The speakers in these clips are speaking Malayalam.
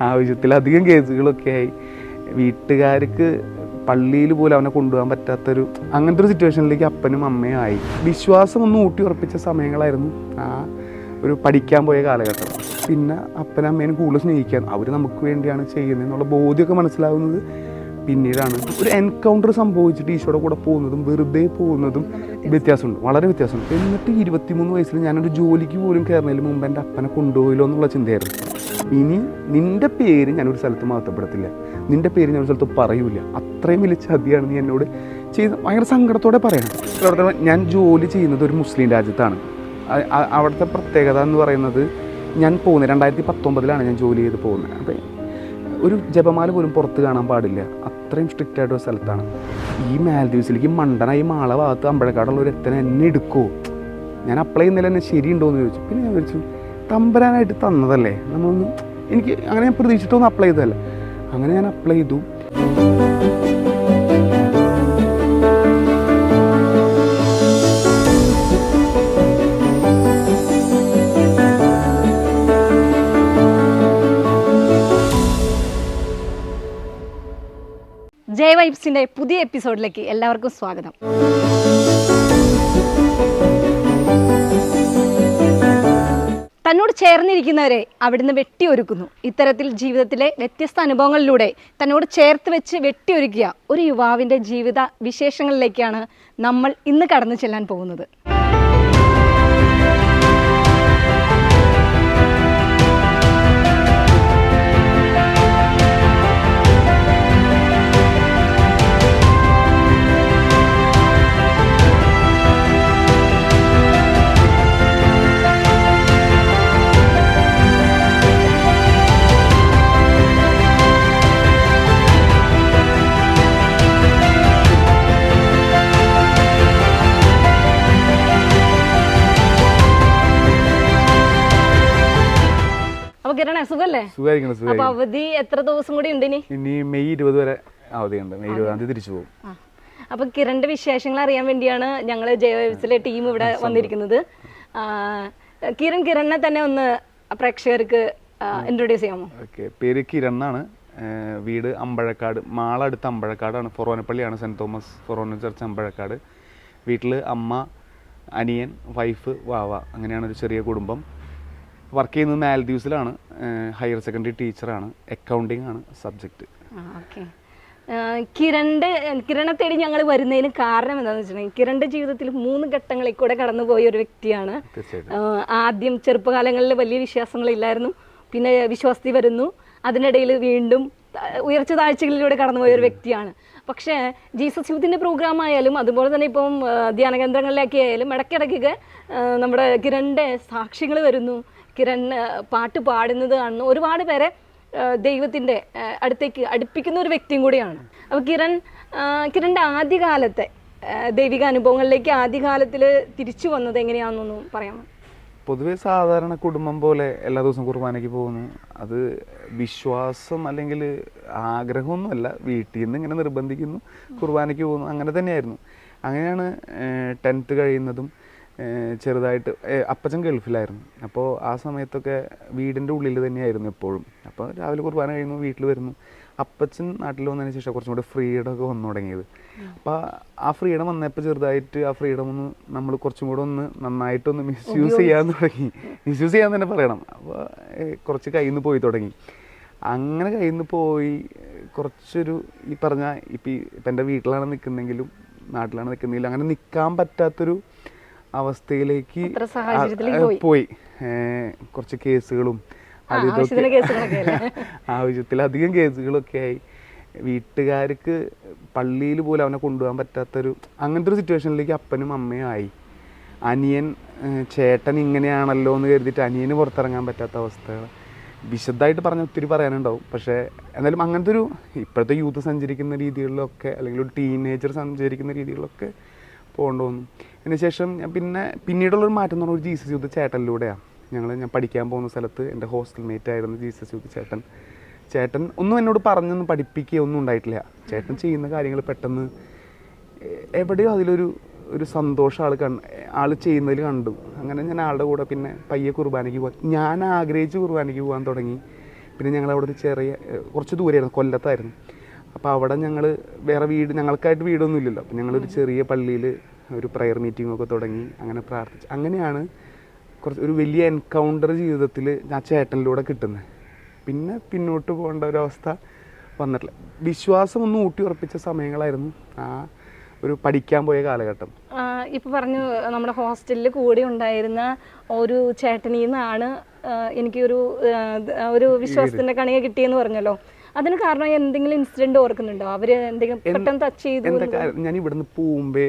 ആവശ്യത്തിലധികം കേസുകളൊക്കെ ആയി. വീട്ടുകാർക്ക് പള്ളിയിൽ പോലും അവനെ കൊണ്ടുപോകാൻ പറ്റാത്തൊരു അങ്ങനത്തെ ഒരു സിറ്റുവേഷനിലേക്ക് അപ്പനും അമ്മയും ആയി. വിശ്വാസം ഒന്ന് ഊട്ടി ഉറപ്പിച്ച സമയങ്ങളായിരുന്നു ആ ഒരു പഠിക്കാൻ പോയ കാലഘട്ടം. പിന്നെ അപ്പനും അമ്മേനും കൂടുതൽ സ്നേഹിക്കാൻ അവർ നമുക്ക് വേണ്ടിയാണ് ചെയ്യുന്നത് എന്നുള്ള ബോധ്യമൊക്കെ മനസ്സിലാവുന്നത് പിന്നീടാണ്. ഒരു എൻകൗണ്ടർ സംഭവിച്ചിട്ട് ഈശോയുടെ കൂടെ പോകുന്നതും വെറുതെ പോകുന്നതും വ്യത്യാസമുണ്ട്. വളരെ വ്യത്യാസമുണ്ട്. എന്നിട്ട് ഇരുപത്തിമൂന്ന് വയസ്സിൽ ഞാനൊരു ജോലിക്ക് പോലും കയറുന്നതിന് മുമ്പ് എന്റെ അപ്പനെ കൊണ്ടുപോയില്ലോ എന്നുള്ള ചിന്തയായിരുന്നു. ഇനി നിന്റെ പേര് ഞാനൊരു സ്ഥലത്ത് മാറ്റപ്പെടത്തില്ല. നിന്റെ പേര് ഞാൻ ഒരു സ്ഥലത്ത് പറയൂല. അത്രയും വലിയ ചതിയാണ് നീ എന്നോട് ചെയ്ത് ഭയങ്കര സങ്കടത്തോടെ പറയണം. ഞാൻ ജോലി ചെയ്യുന്നത് ഒരു മുസ്ലിം രാജ്യത്താണ്. അവിടുത്തെ പ്രത്യേകത എന്ന് പറയുന്നത് ഞാൻ പോകുന്നത് രണ്ടായിരത്തി പത്തൊമ്പതിലാണ് ഞാൻ ജോലി ചെയ്ത് പോകുന്നത്. അപ്പം ഒരു ജപമാല പോലും പുറത്ത് കാണാൻ പാടില്ല. അത്രയും സ്ട്രിക്റ്റ് ആയിട്ടുള്ള സ്ഥലത്താണ്. ഈ മാൽദ്വീപ്സിലേക്ക് മണ്ടനായി മാള ഭാഗത്ത് അമ്പഴക്കാടുള്ള ഒരു എത്തനെ എന്നെ എടുക്കുമോ ഞാൻ അപ്ലൈ ചെയ്യുന്നതിൽ തന്നെ ശരിയുണ്ടോ എന്ന് ചോദിച്ചു. പിന്നെ ഞാൻ വിളിച്ചു തമ്പരാനായിട്ട് തന്നതല്ലേ? നമ്മളൊന്ന് എനിക്ക് അങ്ങനെ ഞാൻ പ്രതീക്ഷിച്ചിട്ടൊന്നും അപ്ലൈ ചെയ്തതല്ല. അങ്ങനെ ഞാൻ അപ്ലൈ ചെയ്തു. ജയ വൈബ്സിന്റെ പുതിയ എപ്പിസോഡിലേക്ക് എല്ലാവർക്കും സ്വാഗതം. തന്നോട് ചേർന്നിരിക്കുന്നവരെ അവിടുന്ന് വെട്ടിയൊരുക്കുന്നു. ഇത്തരത്തിൽ ജീവിതത്തിലെ വ്യത്യസ്ത അനുഭവങ്ങളിലൂടെ തന്നോട് ചേർത്ത് വെച്ച് വെട്ടിയൊരുക്കിയ ഒരു യുവാവിന്റെ ജീവിത വിശേഷങ്ങളിലേക്കാണ് നമ്മൾ ഇന്ന് കടന്നു ചെല്ലാൻ പോകുന്നത്. സുഖല്ലേ? സുഖമായിരിക്കണം അപ്പൊ അവധി എത്ര ദിവസം കൂടി ഉണ്ട് ഇനി? ഇനി മെയ് ഇരുപത് വരെ അവധിയുണ്ട്. മെയ് ഇരുപതാം തീയതി തിരിച്ചു പോകും. അപ്പൊ കിരണിന്റെ വിശേഷങ്ങൾ അറിയാൻ വേണ്ടിയാണ് ഞങ്ങൾ ജയവൈബ്സിലെ ടീം ഇവിടെ വന്നിരിക്കുന്നത്. കിരൺ കിരണിനെ തന്നെ ഒന്ന് പ്രേക്ഷകർക്ക് ഇൻട്രൊഡ്യൂസ് ചെയ്യാമോ? ഓക്കെ. പേര് കിരൺ എന്നാണ് വീട് അമ്പഴക്കാട്. മാള അടുത്ത് അമ്പഴക്കാടാണ്. ഫൊറോനപ്പള്ളിയാണ് Saint Thomas forane church Ambazhakkad. വീട്ടിൽ അമ്മ അനിയൻ വൈഫ് വാവ. അങ്ങനെയാണ് ഒരു ചെറിയ കുടുംബം. വർക്ക് ചെയ്യുന്നത് മാൽദ്വീപ്സിലാണ് ഹയർ സെക്കൻഡറി ടീച്ചറാണ്. അക്കൗണ്ടിങ് ആണ് സബ്ജക്റ്റ് ഓക്കെ. കിരണിന്റെ കിരണെ തേടി ഞങ്ങൾ വരുന്നതിന് കാരണം എന്താണെന്ന് വെച്ചിട്ടുണ്ടെങ്കിൽ കിരണിന്റെ ജീവിതത്തിൽ മൂന്ന് ഘട്ടങ്ങളിൽ കൂടെ കടന്നുപോയ ഒരു വ്യക്തിയാണ്. ആദ്യം ചെറുപ്പകാലങ്ങളിൽ വലിയ വിശ്വാസങ്ങളില്ലായിരുന്നു. പിന്നെ വിശ്വാസത്തിൽ വരുന്നു. അതിനിടയിൽ വീണ്ടും ഉയർച്ച താഴ്ചകളിലൂടെ കടന്നുപോയ ഒരു വ്യക്തിയാണ്. പക്ഷേ ജീസസ് യൂത്തിന്റെ പ്രോഗ്രാം ആയാലും അതുപോലെ തന്നെ ഇപ്പം ധ്യാന കേന്ദ്രങ്ങളിലേക്കായാലും ആയാലും ഇടയ്ക്കിടയ്ക്കൊക്കെ നമ്മുടെ കിരണിന്റെ സാക്ഷികൾ വരുന്നു. കിരൺ പാട്ട് പാടുന്നത് കാണുന്നു ഒരുപാട് പേരെ ദൈവത്തിന്റെ അടുത്തേക്ക് അടുപ്പിക്കുന്ന ഒരു വ്യക്തിയും കൂടിയാണ്. അപ്പോൾ കിരൺ കിരണിന്റെ ആദ്യകാലത്തെ ദൈവിക അനുഭവങ്ങളിലേക്ക് ആദ്യകാലത്തിൽ തിരിച്ചു വന്നത് എങ്ങനെയാണെന്നൊന്ന് പറയാമോ? പൊതുവെ സാധാരണ കുടുംബം പോലെ എല്ലാ ദിവസവും കുർബാനയ്ക്ക് പോകുന്നു. അത് വിശ്വാസം അല്ലെങ്കിൽ ആഗ്രഹമൊന്നുമല്ല. വീട്ടിൽ നിന്ന് ഇങ്ങനെ നിർബന്ധിക്കുന്നു കുർബാനയ്ക്ക് പോകുന്നു അങ്ങനെ തന്നെയായിരുന്നു. അങ്ങനെയാണ് ടെൻത്ത് കഴിയുന്നതും ചെറുതായിട്ട്. അപ്പച്ചൻ ഗൾഫിലായിരുന്നു. അപ്പോൾ ആ സമയത്തൊക്കെ വീടിന്റെ ഉള്ളിൽ തന്നെയായിരുന്നു എപ്പോഴും. അപ്പോൾ രാവിലെ കുർബാന കഴിയുന്നു വീട്ടിൽ വരുന്നു. അപ്പച്ചൻ നാട്ടിൽ വന്നതിന് ശേഷം കുറച്ചും കൂടെ ഫ്രീഡം ഒക്കെ വന്നു തുടങ്ങിയത്. അപ്പോൾ ആ ഫ്രീഡം വന്നപ്പോൾ ചെറുതായിട്ട് ആ ഫ്രീഡം ഒന്ന് നമ്മൾ കുറച്ചും കൂടെ ഒന്ന് നന്നായിട്ടൊന്ന് മിസ്യൂസ് ചെയ്യാൻ തുടങ്ങി. മിസ്യൂസ് ചെയ്യാൻ തന്നെ പറയണം. അപ്പോൾ കുറച്ച് കയ്യിൽ നിന്ന് പോയി തുടങ്ങി. അങ്ങനെ കയ്യിൽ നിന്ന് പോയി കുറച്ചൊരു ഈ പറഞ്ഞ ഇപ്പം ഇപ്പം എന്റെ വീട്ടിലാണ് നിൽക്കുന്നെങ്കിലും നാട്ടിലാണ് നിൽക്കുന്നെങ്കിലും അങ്ങനെ നിൽക്കാൻ പറ്റാത്തൊരു അവസ്ഥയിലേക്ക് പോയി. കുറച്ച് കേസുകളും ആവശ്യത്തിൽ അത് ഇതൊക്കെ ആവശ്യത്തിന് കേസുകളൊക്കെ ആവശ്യത്തിലധികം കേസുകളൊക്കെ ആയി. വീട്ടുകാർക്ക് പള്ളിയിൽ പോലും അവനെ കൊണ്ടുപോകാൻ പറ്റാത്തൊരു അങ്ങനത്തെ ഒരു സിറ്റുവേഷനിലേക്ക് അപ്പനും അമ്മയും ആയി. അനിയൻ ചേട്ടൻ ഇങ്ങനെയാണല്ലോ എന്ന് കരുതിയിട്ട് അനിയന് പുറത്തിറങ്ങാൻ പറ്റാത്ത അവസ്ഥകൾ. വിശദമായിട്ട് പറഞ്ഞ ഒത്തിരി പറയാനുണ്ടാവും. പക്ഷേ എന്നാലും അങ്ങനത്തെ ഒരു ഇപ്പോഴത്തെ യൂത്ത് സഞ്ചരിക്കുന്ന രീതികളിലൊക്കെ അല്ലെങ്കിൽ ഒരു ടീനേജർ സഞ്ചരിക്കുന്ന രീതികളിലൊക്കെ പോകേണ്ടി വന്നു. അതിനുശേഷം ഞാൻ പിന്നെ പിന്നീടുള്ളൊരു മാറ്റം എന്ന് പറഞ്ഞാൽ ഒരു ജീസസ് യൂത്ത് ചേട്ടനിലൂടെയാണ് ഞങ്ങൾ ഞാൻ പഠിക്കാൻ പോകുന്ന സ്ഥലത്ത് എന്റെ ഹോസ്റ്റൽ മേറ്റ് ആയിരുന്നു ജീസസ് യൂത്ത് ചേട്ടൻ. ചേട്ടൻ ഒന്നും എന്നോട് പറഞ്ഞൊന്നും പഠിപ്പിക്കുകയോ ഒന്നും ഉണ്ടായിട്ടില്ല. ചേട്ടൻ ചെയ്യുന്ന കാര്യങ്ങൾ പെട്ടെന്ന് എവിടെയോ അതിലൊരു ഒരു സന്തോഷം ആൾ കണ്ട് ആൾ ചെയ്യുന്നതിൽ കണ്ടു. അങ്ങനെ ഞാൻ ആളുടെ കൂടെ പിന്നെ പയ്യെ കുർബാനയ്ക്ക് പോകാൻ ഞാൻ ആഗ്രഹിച്ച് കുർബാനയ്ക്ക് പോകാൻ തുടങ്ങി. പിന്നെ ഞങ്ങൾ അവിടെ ഒരു ചെറിയ കുറച്ച് ദൂരെയായിരുന്നു കൊല്ലത്തായിരുന്നു. അപ്പോൾ അവിടെ ഞങ്ങൾ വേറെ വീട് ഞങ്ങൾക്കായിട്ട് വീടൊന്നും ഇല്ലല്ലോ. അപ്പോൾ ഞങ്ങളൊരു ചെറിയ പള്ളിയിൽ ഒരു പ്രയർ മീറ്റിംഗ് ഒക്കെ തുടങ്ങി അങ്ങനെ പ്രാർത്ഥിച്ച്. അങ്ങനെയാണ് കുറച്ച് ഒരു വലിയ എൻകൗണ്ടർ ജീവിതത്തിൽ ആ ചേട്ടനിലൂടെ കിട്ടുന്നത്. പിന്നെ പിന്നോട്ട് പോകേണ്ട ഒരവസ്ഥ വന്നിട്ടില്ല. വിശ്വാസം ഒന്ന് ഊട്ടി ഉറപ്പിച്ച സമയങ്ങളായിരുന്നു ആ ഒരു പഠിക്കാൻ പോയ കാലഘട്ടം. ഇപ്പൊ പറഞ്ഞു നമ്മുടെ ഹോസ്റ്റലിൽ കൂടി ഉണ്ടായിരുന്ന ഒരു ചേട്ടനിൽ നിന്നാണ് ഒരു എനിക്കൊരു ഒരു വിശ്വാസത്തിന്റെ കണിക കിട്ടിയെന്ന് പറഞ്ഞല്ലോ. അതിന് കാരണം എന്തെങ്കിലും ഇൻസിഡന്റ് ഓർക്കുന്നുണ്ടോ? അവർ എന്തെങ്കിലും പെട്ടെന്ന് ടച്ച് ചെയ്തു ഞാൻ ഇവിടുന്ന് പോകുമ്പേ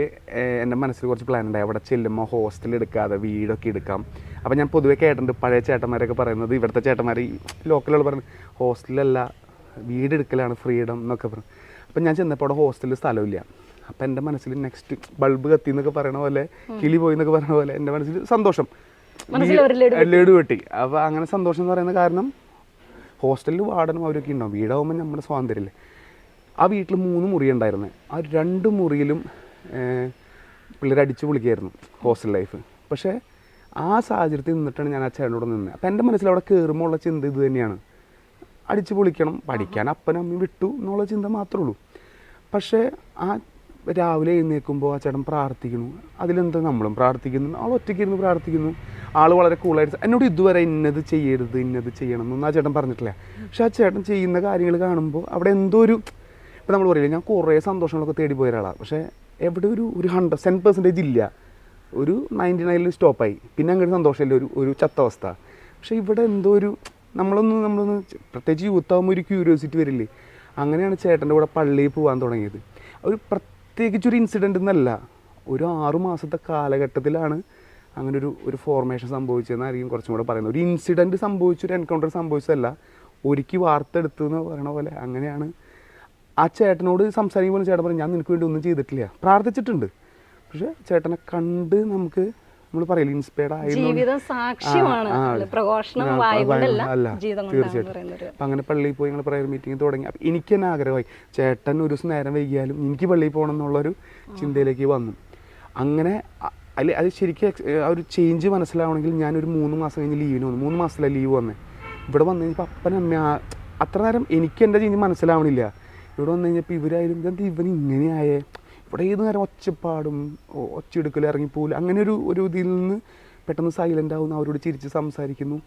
എന്റെ മനസ്സിൽ കുറച്ച് പ്ലാൻ ഉണ്ടായി. അവിടെ ചെല്ലുമ്പോൾ ഹോസ്റ്റൽ എടുക്കാതെ വീടൊക്കെ എടുക്കാം. അപ്പം ഞാൻ പൊതുവെ കേട്ടിട്ടുണ്ട് പഴയ ചേട്ടന്മാരൊക്കെ പറയുന്നത് ഇവിടുത്തെ ചേട്ടന്മാർ ഈ ലോക്കലുകൾ പറയുന്നത് ഹോസ്റ്റലല്ല വീട് എടുക്കലാണ് ഫ്രീഡം എന്നൊക്കെ പറഞ്ഞു അപ്പം ഞാൻ ചെന്നപ്പോൾ അവിടെ ഹോസ്റ്റലിൽ സ്ഥലമില്ല. അപ്പം എന്റെ മനസ്സിൽ നെക്സ്റ്റ് ബൾബ് കത്തി എന്നൊക്കെ പറയണ പോലെ കിളി പോയി എന്നൊക്കെ പറയണ പോലെ എന്റെ മനസ്സിൽ സന്തോഷം ലഡു വെട്ടി അപ്പോൾ അങ്ങനെ സന്തോഷം എന്ന് പറയുന്ന കാരണം ഹോസ്റ്റലിൽ വാർഡനും അവരൊക്കെ ഉണ്ടാവും. വീടാവുമ്പോൾ നമ്മുടെ സ്വാതന്ത്ര്യമല്ലേ ആ വീട്ടിൽ മൂന്ന് മുറി ഉണ്ടായിരുന്നു ആ രണ്ട് മുറിയിലും പിള്ളേർ അടിച്ചു പൊളിക്കായിരുന്നു ഹോസ്റ്റൽ ലൈഫ്. പക്ഷേ ആ സാഹചര്യത്തിൽ നിന്നിട്ടാണ് ഞാൻ ആ ചേട്ടനോട് നിന്നത് അപ്പം എന്റെ മനസ്സിൽ അവിടെ കയറുമ്പോൾ ഉള്ള ചിന്ത ഇത് തന്നെയാണ്. അടിച്ചു പൊളിക്കണം പഠിക്കാൻ അപ്പനും അമ്മയും വിട്ടു എന്നുള്ള ചിന്ത മാത്രമേ ഉള്ളൂ. പക്ഷേ ആ രാവിലെ എഴുന്നേൽക്കുമ്പോൾ ആ ചേട്ടൻ പ്രാർത്ഥിക്കുന്നു. അതിലെന്താ നമ്മളും പ്രാർത്ഥിക്കുന്നു? ആൾ ഒറ്റയ്ക്ക് ഇരുന്ന് പ്രാർത്ഥിക്കുന്നു. ആൾ വളരെ കൂളായിട്ട് എന്നോട് ഇതുവരെ ഇന്നത് ചെയ്യരുത് ഇന്നത് ചെയ്യണം എന്നൊന്നും ആ ചേട്ടൻ പറഞ്ഞിട്ടില്ല. പക്ഷെ ആ ചേട്ടൻ ചെയ്യുന്ന കാര്യങ്ങൾ കാണുമ്പോൾ അവിടെ എന്തോ ഒരു ഇപ്പം നമ്മൾ പറയില്ല ഞാൻ കുറേ സന്തോഷങ്ങളൊക്കെ തേടി പോയ ഒരാളാണ് പക്ഷേ എവിടെ ഒരു ഒരു ഹൺഡ്രഡ് സെൻ പെർസെന്റേജ് ഇല്ല. ഒരു നയന്റി നയനിൽ സ്റ്റോപ്പായി പിന്നെ അങ്ങനെ സന്തോഷമില്ല ഒരു ഒരു ചത്തവസ്ഥ. പക്ഷേ ഇവിടെ എന്തോ ഒരു നമ്മളൊന്ന് നമ്മളൊന്ന് പ്രത്യേകിച്ച് യൂത്താകുമ്പോൾ ഒരു ക്യൂരിയോസിറ്റി വരില്ലേ? അങ്ങനെയാണ് ചേട്ടന്റെ കൂടെ പള്ളിയിൽ പോകാൻ തുടങ്ങിയത്. ഒരു പ്രത്യേകിച്ചൊരു ഇൻസിഡന്റ് എന്നല്ല. ഒരു ആറു മാസത്തെ കാലഘട്ടത്തിലാണ് അങ്ങനെ ഒരു ഒരു ഫോർമേഷൻ സംഭവിച്ചതെന്നായിരിക്കും കുറച്ചും കൂടെ പറയുന്നത്. ഒരു ഇൻസിഡന്റ് സംഭവിച്ചൊരു എൻകൗണ്ടർ സംഭവിച്ചതല്ല. ഒരുക്കി വാർത്തെടുത്തു എന്ന് പറയണ പോലെ അങ്ങനെയാണ്. ആ ചേട്ടനോട് സംസാരിക്കുമ്പോൾ ചേട്ടൻ പറഞ്ഞു ഞാൻ നിനക്ക് വേണ്ടി ഒന്നും ചെയ്തിട്ടില്ല. പ്രാർത്ഥിച്ചിട്ടുണ്ട്. പക്ഷേ ചേട്ടനെ കണ്ട് നമുക്ക് നമ്മൾ പറയില്ല ഇൻസ്പയർഡ് തീർച്ചയായിട്ടും. അപ്പം അങ്ങനെ പള്ളിയിൽ പോയി ഞങ്ങൾ പ്രയർ മീറ്റിംഗ് തുടങ്ങി. അപ്പം എനിക്ക് തന്നെ ആഗ്രഹമായി. ചേട്ടൻ ഒരു ദിവസം നേരം വൈകിയാലും എനിക്ക് പള്ളിയിൽ പോകണം എന്നുള്ളൊരു ചിന്തയിലേക്ക് വന്നു. അങ്ങനെ അല്ലെ അത് ശരിക്കും ആ ഒരു ചേഞ്ച് മനസ്സിലാവണമെങ്കിൽ ഞാനൊരു മൂന്ന് മാസം കഴിഞ്ഞ് ലീവിന് വന്നു. മൂന്ന് മാസത്തിലാണ് ലീവ് വന്നത് ഇവിടെ വന്നു കഴിഞ്ഞപ്പോൾ അമ്മ അത്ര നേരം എനിക്ക് എന്റെ ചേഞ്ച് മനസ്സിലാവണില്ല. ഇവിടെ വന്നു കഴിഞ്ഞപ്പോൾ ഇവരായാലും ഇവൻ ഇങ്ങനെയായേ? ഇവിടെ ഏത് നേരം ഒച്ചപ്പാടും ഒച്ചയെടുക്കൽ ഇറങ്ങിപ്പോലും അങ്ങനെ ഒരു ഒരു ഇതിൽ നിന്ന് പെട്ടെന്ന് സൈലന്റ് ആവുന്നു അവരോട് ചിരിച്ച് സംസാരിക്കുന്നു.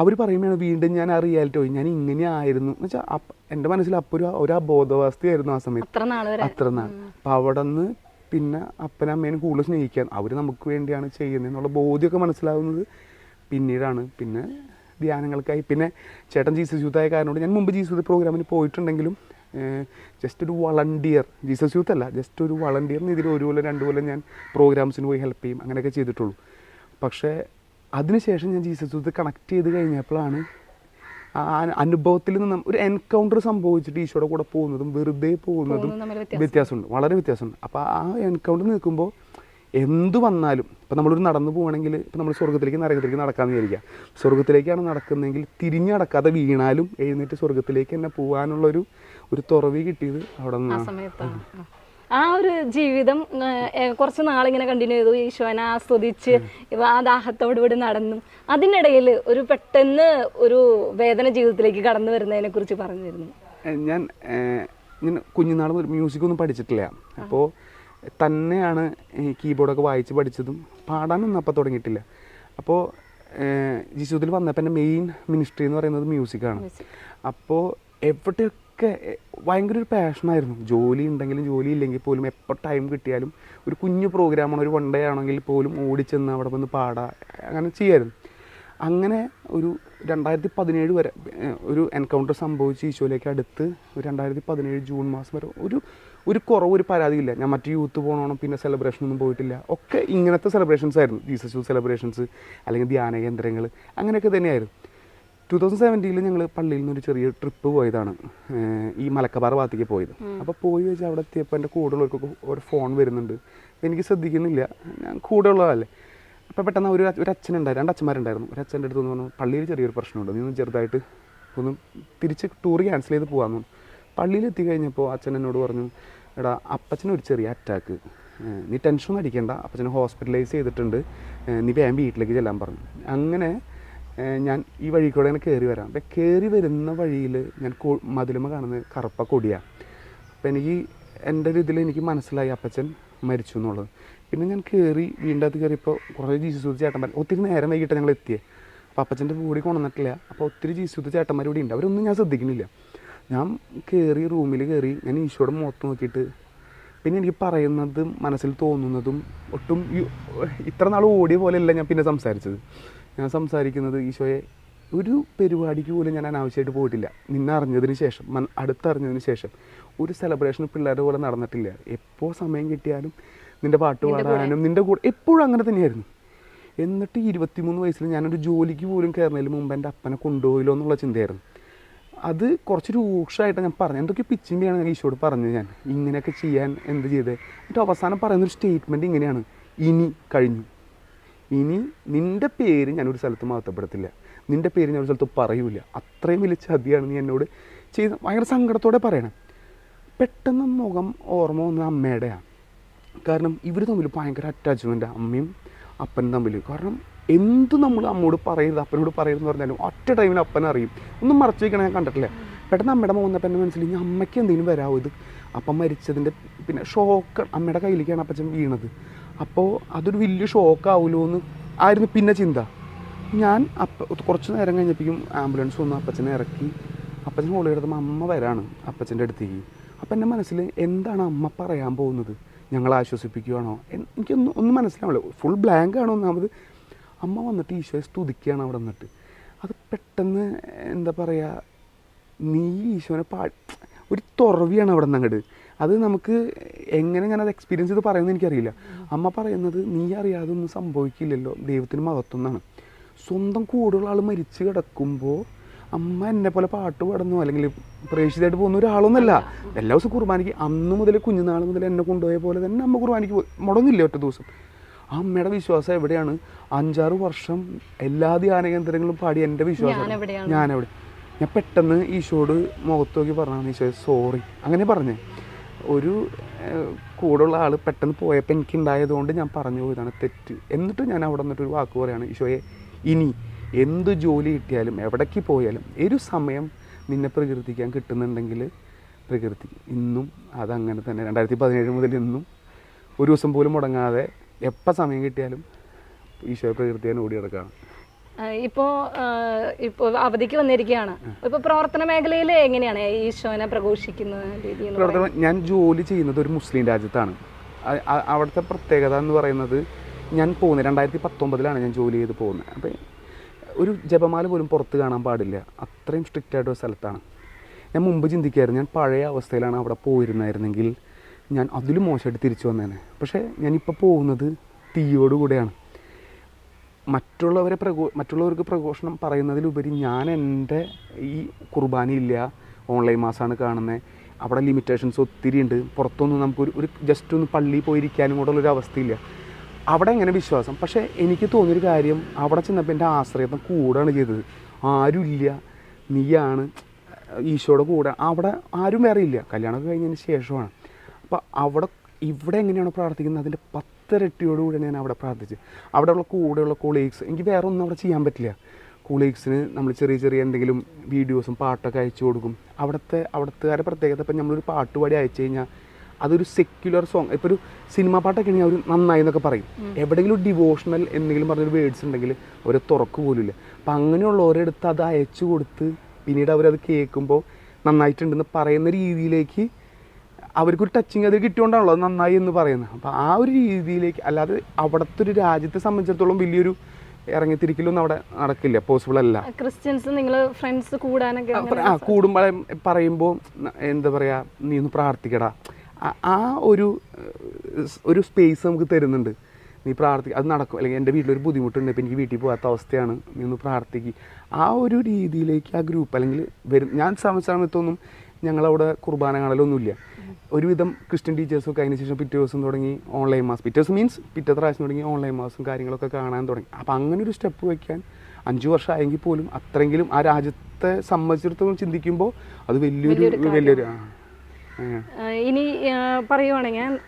അവർ പറയുമ്പോഴാണ് വീണ്ടും ഞാൻ ആ റിയാലിറ്റി പോയി ഞാൻ ഇങ്ങനെ ആയിരുന്നു. എന്ന് വെച്ചാൽ എന്റെ മനസ്സിൽ അപ്പോൾ ഒരു ഒരു അബോധവാസ്ഥയായിരുന്നു ആ സമയത്ത്. അത്ര നാൾ അപ്പം അവിടെ നിന്ന് പിന്നെ അപ്പനും അമ്മേനും കൂടുതൽ സ്നേഹിക്കാൻ അവർ നമുക്ക് വേണ്ടിയാണ് ചെയ്യുന്നത് എന്നുള്ള ബോധ്യമൊക്കെ മനസ്സിലാവുന്നത് പിന്നീടാണ്. പിന്നെ ധ്യാനങ്ങൾക്കായി. പിന്നെ ചേട്ടൻ ജീസസ് യൂത്ത് ആയ കാരണോട് ഞാൻ മുമ്പ് ജീസസ് പ്രോഗ്രാമിന് പോയിട്ടുണ്ടെങ്കിലും ജസ്റ്റ് ഒരു വളണ്ടിയർ ജീസസ് യൂത്ത് അല്ല ജസ്റ്റ് ഒരു വളണ്ടിയർ ഇതിൽ ഒരു കൊല്ലം രണ്ട് കൊല്ലം ഞാൻ പ്രോഗ്രാംസിന് പോയി ഹെൽപ്പ് ചെയ്യും. അങ്ങനെയൊക്കെ ചെയ്തിട്ടുള്ളൂ. പക്ഷേ അതിനുശേഷം ഞാൻ ജീസസ് യൂത്ത് കണക്ട് ചെയ്ത് കഴിഞ്ഞപ്പോഴാണ് ആ അനു- അനുഭവത്തിൽ നിന്ന് ഒരു എൻകൗണ്ടർ സംഭവിച്ചിട്ട് ഈശോയുടെ കൂടെ പോകുന്നതും വെറുതെ പോകുന്നതും. വ്യത്യാസമുണ്ട്. വളരെ വ്യത്യാസമുണ്ട്. അപ്പോൾ ആ എൻകൗണ്ടർ നിൽക്കുമ്പോൾ എന്ത് വന്നാലും ഇപ്പം നമ്മളൊരു നടന്നു പോകണമെങ്കിൽ ഇപ്പം നമ്മൾ സ്വർഗത്തിലേക്ക് നരകത്തിലേക്ക് നടക്കാമെന്ന് വിചാരിക്കുക. സ്വർഗത്തിലേക്കാണ് നടക്കുന്നതെങ്കിൽ തിരിഞ്ഞടക്കാതെ വീണാലും എഴുന്നേറ്റ് സ്വർഗത്തിലേക്ക് തന്നെ പോകാനുള്ളൊരു ഒരു തുറവി കിട്ടിയത് അവിടെ ആ നിന്നാണ് ആ. ഒരു ജീവിതം കുറച്ച് നാളിങ്ങനെ കണ്ടിന്യൂ ചെയ്തു. ഈശോനെ ആസ്വദിച്ച് ആ ദാഹത്തോടുകൂടി നടന്നു. അതിനിടയിൽ ഒരു പെട്ടെന്ന് ഒരു വേദന ജീവിതത്തിലേക്ക് കടന്നു വരുന്നതിനെ കുറിച്ച് പറഞ്ഞിരുന്നു. ഞാൻ ഞാൻ കുഞ്ഞുനാൾ മ്യൂസിക് ഒന്നും പഠിച്ചിട്ടില്ല. അപ്പോൾ തന്നെയാണ് കീബോർഡൊക്കെ വായിച്ച് പഠിച്ചതും പാടാനൊന്നും അപ്പം തുടങ്ങിയിട്ടില്ല. അപ്പോൾ ജിസുദിൽ വന്നപ്പോൾ എന്റെ മെയിൻ മിനിസ്ട്രി എന്ന് പറയുന്നത് മ്യൂസിക്കാണ് അപ്പോൾ എവിടെയൊക്കെ ഭയങ്കര ഒരു പാഷനായിരുന്നു ജോലി ഉണ്ടെങ്കിലും ജോലി ഇല്ലെങ്കിൽ പോലും എപ്പോൾ ടൈം കിട്ടിയാലും ഒരു കുഞ്ഞു പ്രോഗ്രാമാണ് ഒരു വൺ ഡേ ആണെങ്കിൽ പോലും ഓടിച്ചെന്ന് അവിടെ വന്ന് പാടാ അങ്ങനെ ചെയ്യായിരുന്നു. അങ്ങനെ ഒരു രണ്ടായിരത്തി പതിനേഴ് വരെ ഒരു എൻകൗണ്ടർ സംഭവിച്ച് ഈശോയിലേക്ക് അടുത്ത് ഒരു രണ്ടായിരത്തി പതിനേഴ് ജൂൺ മാസം വരെ ഒരു ഒരു കുറവ് ഒരു പരാതിയില്ല ഞാൻ മറ്റു യൂത്ത് പോകണം പിന്നെ സെലിബ്രേഷൻ ഒന്നും പോയിട്ടില്ല. ഒക്കെ ഇങ്ങനത്തെ സെലിബ്രേഷൻസ് ആയിരുന്നു. ജീസസ് യൂത്ത് സെലിബ്രേഷൻസ് അല്ലെങ്കിൽ ധ്യാന കേന്ദ്രങ്ങൾ അങ്ങനെയൊക്കെ തന്നെയായിരുന്നു. ടു തൗസൻഡ് സെവന്റീനിൽ ഞങ്ങൾ പള്ളിയിൽ നിന്നൊരു ചെറിയ ട്രിപ്പ് പോയതാണ്. ഈ മലക്കപ്പാറ ഭാഗത്തേക്ക് പോയത്. അപ്പോൾ പോയി വെച്ചാൽ അവിടെ എത്തിയപ്പോൾ എന്റെ കൂടെയുള്ളവർക്കൊക്കെ ഒരു ഫോൺ വരുന്നുണ്ട്. എനിക്ക് ശ്രദ്ധിക്കുന്നില്ല. ഞാൻ കൂടെ ഉള്ളതല്ലേ. അപ്പോൾ പെട്ടെന്ന് ഒരു ഒരു അച്ഛനുണ്ടായിരുന്നു രണ്ട് അച്ഛന്മാരുണ്ടായിരുന്നു. ഒരു അച്ഛന്റെ അടുത്ത് നിന്ന് പറഞ്ഞു പള്ളിയിൽ ചെറിയൊരു പ്രശ്നമുണ്ട്. നീ ഒന്ന് ചെറുതായിട്ട് ഒന്ന് തിരിച്ച് ടൂർ ക്യാൻസൽ ചെയ്ത് പോകാമെന്ന് എത്തി കഴിഞ്ഞപ്പോൾ അച്ഛൻ എന്നോട് പറഞ്ഞു എടാ അപ്പച്ചന് ഒരു ചെറിയ അറ്റാക്ക് നീ ടെൻഷൻ അടിക്കേണ്ട. അപ്പച്ചനെ ഹോസ്പിറ്റലൈസ് ചെയ്തിട്ടുണ്ട്. നീ വേഗം വീട്ടിലേക്ക് ചെല്ലാൻ പറഞ്ഞു. അങ്ങനെ ഞാൻ ഈ വഴി കൂടെ ഇങ്ങനെ കയറി വരാം. അപ്പം കയറി വരുന്ന വഴിയിൽ ഞാൻ കോ മതിലുമ കാണുന്നത് കറുപ്പ കൊടിയാണ് അപ്പം എനിക്ക് എന്റെ ഒരു ഇതിൽ എനിക്ക് മനസ്സിലായി അപ്പച്ചൻ മരിച്ചു എന്നുള്ളത്. പിന്നെ ഞാൻ കയറി വീണ്ടും അത് കയറിയപ്പോൾ കുറേ ജീസൂസ് ചേട്ടന്മാർ ഒത്തിരി നേരം വൈകിട്ട് ഞങ്ങൾ എത്തിയത് അപ്പോൾ അപ്പച്ചന്റെ കൂടി കൊണ്ടുവന്നിട്ടില്ല. അപ്പോൾ ഒത്തിരി ജീസൂസ് ചേട്ടന്മാർ ഇവിടെ ഉണ്ട് അവരൊന്നും ഞാൻ ശ്രദ്ധിക്കുന്നില്ല. ഞാൻ കയറി റൂമിൽ കയറി ഞാൻ ഈശോയുടെ മുഖത്ത് നോക്കിയിട്ട് പിന്നെ എനിക്ക് പറയുന്നതും മനസ്സിൽ തോന്നുന്നതും ഒട്ടും ഇത്ര നാൾ ഓടിയ പോലെയല്ല ഞാൻ പിന്നെ സംസാരിച്ചത്. ഞാൻ സംസാരിക്കുന്നത് ഈശോയെ ഒരു പരിപാടിക്ക് പോലും ഞാൻ അനാവശ്യമായിട്ട് പോയിട്ടില്ല. നിന്നെ അറിഞ്ഞതിന് ശേഷം മൻ അടുത്തറിഞ്ഞതിന് ശേഷം ഒരു സെലിബ്രേഷൻ പിള്ളേരുടെ പോലെ നടന്നിട്ടില്ല. എപ്പോൾ സമയം കിട്ടിയാലും നിന്റെ പാട്ട് പാടാനും നിന്റെ കൂടെ എപ്പോഴും അങ്ങനെ തന്നെയായിരുന്നു. എന്നിട്ട് ഇരുപത്തിമൂന്ന് വയസ്സിൽ ഞാനൊരു ജോലിക്ക് പോലും കയറുന്നതിന് മുമ്പ് എന്റെ അപ്പനെ കൊണ്ടുപോയില്ലോ എന്നുള്ള ചിന്തയായിരുന്നു. അത് കുറച്ച് രൂക്ഷമായിട്ട് ഞാൻ പറഞ്ഞു എന്തൊക്കെ പിച്ചിന്റെയാണ് ഞാൻ ഈശോട് പറഞ്ഞു ഞാൻ? ഇങ്ങനെയൊക്കെ ചെയ്യാൻ എന്ത് ചെയ്തേ? എന്നിട്ട് അവസാനം പറയുന്നൊരു സ്റ്റേറ്റ്മെന്റ് ഇങ്ങനെയാണ്. ഇനി കഴിഞ്ഞു. ഇനി നിന്റെ പേര് ഞാനൊരു സ്ഥലത്ത് മഹത്വപ്പെടുത്തില്ല നിന്റെ പേര് ഞാൻ ഒരു സ്ഥലത്ത് പറയൂല അത്രയും വലിയ ചതിയാണ് നീ എന്നോട് ചെയ്ത്. ഭയങ്കര സങ്കടത്തോടെ പറയണം. പെട്ടെന്ന് മുഖം ഓർമ്മ വന്നത് അമ്മയുടെയാണ് കാരണം ഇവർ തമ്മിൽ ഭയങ്കര അറ്റാച്ച്മെന്റാണ് അമ്മയും അപ്പനും തമ്മിൽ കാരണം എന്ത് നമ്മൾ അമ്മോട് പറയരുത് അപ്പനോട് പറയരുതെന്ന് പറഞ്ഞാലും ഒറ്റ ടൈമിൽ അപ്പനെ അറിയും. ഒന്നും മറച്ചു വയ്ക്കണം ഞാൻ കണ്ടിട്ടില്ല. പെട്ടെന്ന് അമ്മയുടെ വന്നപ്പോൾ എന്റെ മനസ്സിൽ ഇനി അമ്മയ്ക്ക് എന്തെങ്കിലും വരാമോ ഇത്? അപ്പം മരിച്ചതിന്റെ പിന്നെ ഷോക്ക് അമ്മയുടെ കയ്യിലേക്കാണ് അപ്പച്ചൻ വീണത്. അപ്പോൾ അതൊരു വലിയ ഷോക്ക് ആവുമല്ലോ എന്ന് ആയിരുന്നു പിന്നെ ചിന്ത. ഞാൻ അപ്പ കുറച്ച് നേരം കഴിഞ്ഞപ്പോഴേക്കും ആംബുലൻസ് വന്ന് അപ്പച്ചനെ ഇറക്കി. അപ്പച്ചൻ ഹോളി എടുത്തപ്പോൾ അമ്മ വരാണ് അപ്പച്ചന്റെ അടുത്തേക്ക്. അപ്പം എന്റെ മനസ്സിൽ എന്താണ് അമ്മ പറയാൻ പോകുന്നത്? ഞങ്ങൾ ആശ്വസിപ്പിക്കുകയാണോ എനിക്കൊന്നും ഒന്നും മനസ്സിലാവില്ല ഫുൾ ബ്ലാങ്ക് ആണോ ഒന്നാമത്. അമ്മ വന്നിട്ട് ഈശോയെ സ്തുതിക്കുകയാണ് അവിടെ നിന്നിട്ട് അത് പെട്ടെന്ന് എന്താ പറയുക നീ ഈശോനെ പാ ഒരു തുറവിയാണ് അവിടെ നിന്ന് അങ്ങോട്ട് അത് നമുക്ക് എങ്ങനെ ഞാൻ അത് എക്സ്പീരിയൻസ് ചെയ്ത് പറയുന്നത് എനിക്കറിയില്ല. അമ്മ പറയുന്നത് നീ അറിയാതെ ഒന്നും സംഭവിക്കില്ലല്ലോ. ദൈവത്തിന് മഹത്വം എന്നാണ് സ്വന്തം കൂടുതലുള്ള ആൾ മരിച്ചു കിടക്കുമ്പോൾ അമ്മ എന്നെ പോലെ പാട്ട് പാടുന്നു. അല്ലെങ്കിൽ പ്രേക്ഷിതായിട്ട് പോകുന്ന ഒരാളൊന്നല്ല. എല്ലാ ദിവസവും കുർബാനയ്ക്ക് അന്ന് മുതൽ കുഞ്ഞുനാൾ മുതൽ എന്നെ കൊണ്ടുപോയ പോലെ തന്നെ അമ്മ കുർബാനയ്ക്ക് പോയി. മുടങ്ങില്ല ഒറ്റ ദിവസം. ആ അമ്മയുടെ വിശ്വാസം എവിടെയാണ്? അഞ്ചാറ് വർഷം എല്ലാ ധ്യാന കേന്ദ്രങ്ങളും പാടി എന്റെ വിശ്വാസം? ഞാനെവിടെ? ഞാൻ പെട്ടെന്ന് ഈശോട് മുഖത്ത് നോക്കി പറഞ്ഞു ഈശോ സോറി. അങ്ങനെ പറഞ്ഞേ. ഒരു കൂടെയുള്ള ആൾ പെട്ടെന്ന് പോയപ്പോൾ എനിക്ക് ഉണ്ടായതുകൊണ്ട് ഞാൻ പറഞ്ഞു പോയതാണ് തെറ്റ്. എന്നിട്ട് ഞാൻ അവിടെ നിന്നിട്ട് ഒരു വാക്ക് പറയുകയാണ് ഈശോയെ ഇനി എന്ത് ജോലി കിട്ടിയാലും എവിടേക്ക് പോയാലും ഒരു സമയം നിന്നെ പ്രകീർത്തിക്കാൻ കിട്ടുന്നുണ്ടെങ്കിൽ പ്രകീർത്തിക്കും ഇന്നും അതങ്ങനെ തന്നെ. രണ്ടായിരത്തി പതിനേഴ് മുതൽ ഇന്നും ഒരു ദിവസം പോലും മുടങ്ങാതെ എപ്പോൾ സമയം കിട്ടിയാലും ഈശോ പ്രകീർത്തിക്കാൻ ഓടി നടക്കുകയാണ് ഇപ്പോൾ ഇപ്പോൾ അവധിക്ക് വന്നിരിക്കുകയാണ്. ഇപ്പോൾ പ്രവർത്തന മേഖലയിൽ എങ്ങനെയാണ് ഈശോനെ പ്രഘോഷിക്കുന്ന രീതി ഞാൻ ജോലി ചെയ്യുന്നത് ഒരു മുസ്ലിം രാജ്യത്താണ്. അവിടുത്തെ പ്രത്യേകത എന്ന് പറയുന്നത് ഞാൻ പോകുന്നത് രണ്ടായിരത്തി പത്തൊമ്പതിലാണ് ഞാൻ ജോലി ചെയ്ത് പോകുന്നത്. അപ്പം ഒരു ജപമാല പോലും പുറത്ത് കാണാൻ പാടില്ല. അത്രയും സ്ട്രിക്റ്റ് ആയിട്ടൊരു സ്ഥലത്താണ്. ഞാൻ മുമ്പ് ചിന്തിക്കായിരുന്നു ഞാൻ പഴയ അവസ്ഥയിലാണ് അവിടെ പോയിരുന്നായിരുന്നെങ്കിൽ ഞാൻ അതിലും മോശമായിട്ട് തിരിച്ചു വന്നേനെ. പക്ഷേ ഞാനിപ്പോൾ പോകുന്നത് തീയോടുകൂടെയാണ് മറ്റുള്ളവരെ പ്രകോ മറ്റുള്ളവർക്ക് പ്രഘോഷണം പറയുന്നതിലുപരി ഞാൻ എന്റെ ഈ കുർബാനയില്ല ഓൺലൈൻ മാസമാണ് കാണുന്നത് അവിടെ ലിമിറ്റേഷൻസ് ഒത്തിരി ഉണ്ട്. പുറത്തൊന്നും നമുക്കൊരു ഒരു ജസ്റ്റ് ഒന്ന് പള്ളിയിൽ പോയിരിക്കാനും കൂടെ ഉള്ളൊരു അവസ്ഥയില്ല. അവിടെ എങ്ങനെ വിശ്വാസം? പക്ഷേ എനിക്ക് തോന്നിയൊരു കാര്യം അവിടെ ചെന്നപ്പോൾ എന്റെ ആശ്രയത്വം കൂടാണ് ചെയ്തത്. ആരുമില്ല നീയാണ് ഈശോയുടെ കൂടെ. അവിടെ ആരും വേറെ ഇല്ല. കല്യാണമൊക്കെ കഴിഞ്ഞതിന് ശേഷമാണ്. അപ്പോൾ അവിടെ ഇവിടെ എങ്ങനെയാണ് പ്രാർത്ഥിക്കുന്നത് അതിന്റെ പത്തിരട്ടിയോടുകൂടിയാണ് ഞാൻ അവിടെ പ്രാർത്ഥിച്ചു. അവിടെയുള്ള കൂടെയുള്ള കൊളീഗ്സ് എനിക്ക് വേറെ ഒന്നും അവിടെ ചെയ്യാൻ പറ്റില്ല. കൊളീഗ്സിന് നമ്മൾ ചെറിയ ചെറിയ എന്തെങ്കിലും വീഡിയോസും പാട്ടൊക്കെ അയച്ചു കൊടുക്കും. അവിടുത്തെ അവിടുത്തുകാരുടെ പ്രത്യേകത ഇപ്പം നമ്മളൊരു പാട്ട് പാടി അയച്ചു കഴിഞ്ഞാൽ അതൊരു സെക്യുലർ സോങ് ഇപ്പോൾ ഒരു സിനിമ പാട്ടൊക്കെ ആണെങ്കിൽ അവർ നന്നായി എന്നൊക്കെ പറയും. എവിടെയെങ്കിലും ഒരു ഡിവോഷണൽ എന്തെങ്കിലും പറഞ്ഞൊരു വേർഡ്സ് ഉണ്ടെങ്കിൽ അവർ തുറക്ക് ഇല്ല അപ്പം അങ്ങനെയുള്ളവരെടുത്ത് അത് അയച്ചു കൊടുത്ത് പിന്നീട് അവരത് കേൾക്കുമ്പോൾ നന്നായിട്ടുണ്ടെന്ന് പറയുന്ന രീതിയിലേക്ക് അവർക്കൊരു ടച്ചിങ് അത് കിട്ടിയോണ്ടാണല്ലോ അത് നന്നായി എന്ന് പറയുന്നത്. അപ്പോൾ ആ ഒരു രീതിയിലേക്ക് അല്ലാതെ അവിടുത്തെ ഒരു രാജ്യത്തെ സംബന്ധിച്ചിടത്തോളം വലിയൊരു ഇറങ്ങിത്തിരിക്കലൊന്നും അവിടെ നടക്കില്ല പോസിബിൾ അല്ല. ക്രിസ്ത്യൻസ് നിങ്ങൾ ഫ്രണ്ട്സ് കൂടാനൊക്കെ ആ കൂടുമ്പോൾ പറയുമ്പോൾ എന്താ പറയുക നീ ഒന്ന് പ്രാർത്ഥിക്കടാ. ആ- ഒരു ഒരു സ്പേസ് നമുക്ക് തരുന്നുണ്ട്. നീ പ്രാർത്ഥിക്കുക അത് നടക്കും. അല്ലെങ്കിൽ എന്റെ വീട്ടിലൊരു ബുദ്ധിമുട്ടുണ്ട്. ഇപ്പം എനിക്ക് വീട്ടിൽ പോകാത്ത അവസ്ഥയാണ്. നീ ഒന്ന് പ്രാർത്ഥിക്കുക ആ ഒരു രീതിയിലേക്ക് ആ ഗ്രൂപ്പ് അല്ലെങ്കിൽ വരും. ഞാൻ സമയ സമയത്തൊന്നും ഞങ്ങളവിടെ കുർബാന കാണലൊന്നുമില്ല ഒരുവിധം ക്രിസ്ത്യൻ ടീച്ചേഴ്സൊക്കെ അതിന് ശേഷം പിറ്റേ ദിവസം തുടങ്ങി ഓൺലൈൻ മാസ് പിറ്റേ ദിവസം മീൻസ് പിറ്റേ പ്രാവശ്യം തുടങ്ങി ഓൺലൈൻ മാസും കാര്യങ്ങളൊക്കെ കാണാൻ തുടങ്ങി. അപ്പോൾ അങ്ങനെ ഒരു സ്റ്റെപ്പ് വയ്ക്കാൻ അഞ്ച് വർഷമായെങ്കിൽ പോലും അത്രയെങ്കിലും ആ രാജ്യത്തെ സംബന്ധിച്ചിടത്തോളം ചിന്തിക്കുമ്പോൾ അത് വലിയൊരു വലിയൊരു ഇനി പറയുവാണെങ്കിൽ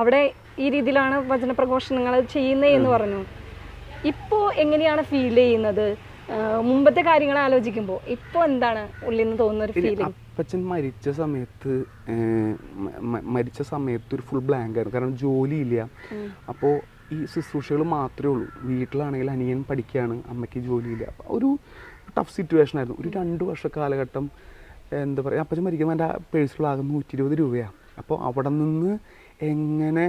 അവിടെ ഈ രീതിയിലാണ് വചന പ്രഘോഷണങ്ങൾ ചെയ്യുന്നത് എന്ന് പറഞ്ഞു. ഇപ്പോൾ എങ്ങനെയാണ് ഫീൽ ചെയ്യുന്നത്? മുമ്പത്തെ കാര്യങ്ങൾ ആലോചിക്കുമ്പോൾ ഇപ്പോൾ എന്താണ് ഉള്ളിൽ നിന്ന് തോന്നുന്ന ഒരു ഫീലിംഗ് അപ്പച്ചൻ മരിച്ച സമയത്ത് മരിച്ച സമയത്ത് ഒരു ഫുൾ ബ്ലാങ്ക് ആയിരുന്നു. കാരണം ജോലിയില്ല. അപ്പോൾ ഈ ശുശ്രൂഷകൾ മാത്രമേ ഉള്ളൂ. വീട്ടിലാണെങ്കിൽ അനിയൻ പഠിക്കുകയാണ് അമ്മയ്ക്ക് ജോലിയില്ല. അപ്പോൾ ഒരു ടഫ് സിറ്റുവേഷൻ ആയിരുന്നു. ഒരു രണ്ട് വർഷ കാലഘട്ടം എന്താ പറയുക അപ്പച്ചൻ മരിക്കുമ്പോൾ എന്റെ പേഴ്സിലാകെ നൂറ്റി ഇരുപത് രൂപയാണ് അപ്പോൾ അവിടെ നിന്ന് എങ്ങനെ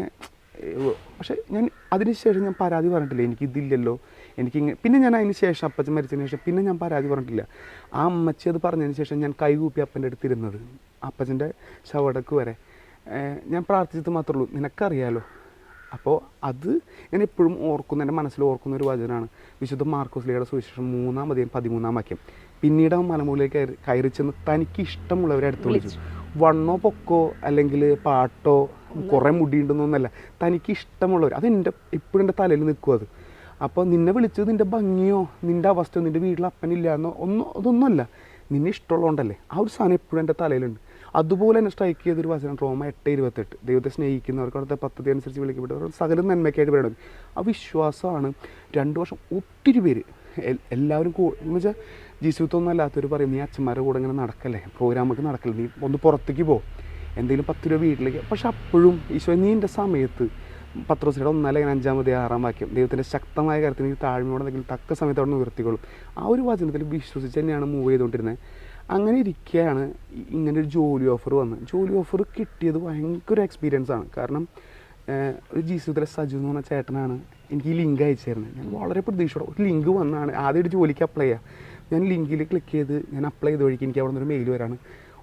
പക്ഷേ ഞാൻ അതിനുശേഷം ഞാൻ പരാതി പറഞ്ഞിട്ടില്ല? എനിക്കിതില്ലല്ലോ. എനിക്ക് പിന്നെ ഞാൻ അതിന് ശേഷം അപ്പച്ചൻ മരിച്ചതിന് ശേഷം പിന്നെ ഞാൻ പരാതി പറഞ്ഞിട്ടില്ല. ആ അമ്മച്ചി അത് പറഞ്ഞതിന് ശേഷം ഞാൻ കൈകൂപ്പി അപ്പന്റെ അടുത്ത് ഇരുന്നത് അപ്പച്ചന്റെ ശവടക്ക് വരെ. ഞാൻ പ്രാർത്ഥിച്ചത് മാത്രമേ ഉള്ളൂ. നിനക്കറിയാലോ? അപ്പോൾ അത് ഞാൻ എപ്പോഴും ഓർക്കുന്ന എന്റെ മനസ്സിൽ ഓർക്കുന്ന ഒരു വചനമാണ് വിശുദ്ധ മാർക്കോസ് ലീയുടെ സുവിശേഷം മൂന്നാം അധികം പതിമൂന്നാം വാക്യം. പിന്നീട് അവൻ മലമൂലയിലേക്ക് കയറി കയറി ചെന്ന് തനിക്ക് ഇഷ്ടമുള്ളവരെ അടുത്ത് വിളിച്ചു. വണ്ണോ പൊക്കോ അല്ലെങ്കിൽ പാട്ടോ കുറേ മുടിയുണ്ടെന്നൊന്നല്ല. തനിക്ക് ഇഷ്ടമുള്ളവർ. അത് എന്റെ ഇപ്പോഴും എന്റെ തലയിൽ നിൽക്കും അത്. അപ്പോൾ നിന്നെ വിളിച്ചത് നിന്റെ ഭംഗിയോ നിന്റെ അവസ്ഥയോ നിന്റെ വീട്ടിൽ അപ്പനില്ല എന്നോ ഒന്നും അതൊന്നുമല്ല. നിന്നെ ഇഷ്ടമുള്ളതുകൊണ്ടല്ലേ. ആ ഒരു സാധനം എപ്പോഴും എന്റെ തലയിലുണ്ട്. അതുപോലെ തന്നെ സ്ട്രൈക്ക് ചെയ്തൊരു വചനം റോമ എട്ട് ഇരുപത്തെട്ട്. ദൈവത്തെ സ്നേഹിക്കുന്നവർക്ക് അവിടുത്തെ പദ്ധതി അനുസരിച്ച് വിളിക്കപ്പെട്ടവർ സകലം നന്മയ്ക്കായിട്ട് വരണം ആ വിശ്വാസമാണ് രണ്ട് വർഷം ഒത്തിരി പേര് എല്ലാവരും എന്ന് വെച്ചാൽ ജീവിതത്തൊന്നും അല്ലാത്തവർ പറയും നീ അച്ഛന്മാരുടെ കൂടെ ഇങ്ങനെ നടക്കല്ലേ? പ്രോഗ്രാമൊക്കെ നടക്കല്ലേ? നീ ഒന്ന് പുറത്തേക്ക് പോ. എന്തെങ്കിലും പത്ത് രൂപ വീട്ടിലേക്ക്. പക്ഷെ അപ്പോഴും ഈശോ നീ എന്റെ സമയത്ത് പത്രോസിയുടെ ഒന്നല്ലെങ്കിൽ അഞ്ചാമത് ആറാം വാക്യം. ദൈവത്തിന്റെ ശക്തമായ കാര്യത്തിന് ഈ താഴ്മയോടെ എന്തെങ്കിലും തക്ക സമയത്ത് അവിടെ നിന്ന് ഉയർത്തിക്കൊള്ളും ആ ഒരു വചനത്തിൽ വിശ്വസിച്ച് തന്നെയാണ് മൂവ് ചെയ്തുകൊണ്ടിരുന്നത്. അങ്ങനെ ഇരിക്കുകയാണ് ഇങ്ങനെ ഒരു ജോലി ഓഫർ വന്ന് ജോലി ഓഫർ കിട്ടിയത് ഭയങ്കര എക്സ്പീരിയൻസ് ആണ്. കാരണം ഒരു ജീവിതത്തിലെ സജു എന്ന് പറഞ്ഞ ചേട്ടനാണ് എനിക്ക് ഈ ലിങ്ക് അയച്ചു ഞാൻ വളരെ പ്രതീക്ഷയോടെ ഒരു ലിങ്ക് വന്നാണ്. ആദ്യം ഒരു ജോലിക്ക് അപ്ലൈ ചെയ്യാം. ഞാൻ ലിങ്കിൽ ക്ലിക്ക് ചെയ്ത് ഞാൻ അപ്ലൈ ചെയ്ത വഴിക്ക് എനിക്ക് അവിടെ നിന്നൊരു മെയിൽ വരാണ്.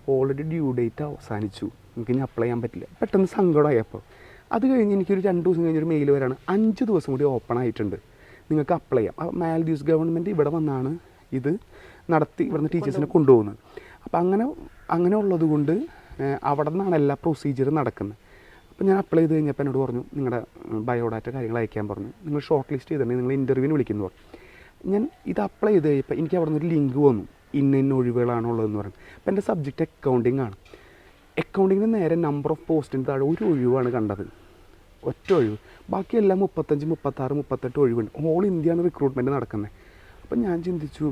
ഓൾറെഡി ഡ്യൂ ഡേറ്റ് അവസാനിച്ചു. എനിക്ക് ഇനി അപ്ലൈ ചെയ്യാൻ പറ്റില്ല. പെട്ടെന്ന് സങ്കടമായി അപ്പോൾ അത് കഴിഞ്ഞ് എനിക്കൊരു രണ്ട് ദിവസം കഴിഞ്ഞൊരു മെയിൽ വരാണ്. അഞ്ച് ദിവസം കൂടി ഓപ്പൺ ആയിട്ടുണ്ട്. നിങ്ങൾക്ക് അപ്ലൈ ചെയ്യാം. അപ്പോൾ മാൽഡീവ്സ് ഗവൺമെന്റ് ഇവിടെ വന്നാണ് ഇത് നടത്തി ഇവിടുന്ന് ടീച്ചേഴ്സിനെ കൊണ്ടുപോകുന്നത്. അപ്പോൾ അങ്ങനെ അങ്ങനെ ഉള്ളത് കൊണ്ട് അവിടെ നിന്നാണ് എല്ലാ പ്രൊസീജിയറും നടക്കുന്നത്. അപ്പോൾ ഞാൻ അപ്ലൈ ചെയ്ത് കഴിഞ്ഞപ്പോൾ എന്നോട് പറഞ്ഞു നിങ്ങളുടെ ബയോഡാറ്റ കാര്യങ്ങൾ അയക്കാൻ പറഞ്ഞു. നിങ്ങൾ ഷോർട്ട് ലിസ്റ്റ് ചെയ്തിട്ടുണ്ടെങ്കിൽ നിങ്ങൾ ഇന്റർവ്യൂവിന് വിളിക്കുന്നു പറഞ്ഞു. ഞാൻ ഇത് അപ്ലൈ ചെയ്ത് കഴിഞ്ഞപ്പോൾ എനിക്ക് അവിടെ നിന്നൊരു ഒരു ലിങ്ക് വന്നു. ഇന്ന ഇന്ന ഒഴിവുകളാണുള്ളതെന്ന് പറഞ്ഞു. അപ്പോൾ എന്റെ സബ്ജക്റ്റ് അക്കൗണ്ടിങ് ആണ്. അക്കൗണ്ടിങ്ങിന് നേരെ നമ്പർ ഓഫ് പോസ്റ്റിന് താഴെ ഒരു ഒഴിവാണ് കണ്ടത്. ഒറ്റ ഒഴിവ്. ബാക്കിയെല്ലാം മുപ്പത്തഞ്ച് മുപ്പത്താറ് മുപ്പത്തെട്ട് ഒഴിവുണ്ട്. ഓൾ ഇന്ത്യയാണ് റിക്രൂട്ട്മെന്റ് നടക്കുന്നത് അപ്പം ഞാൻ ചിന്തിച്ചു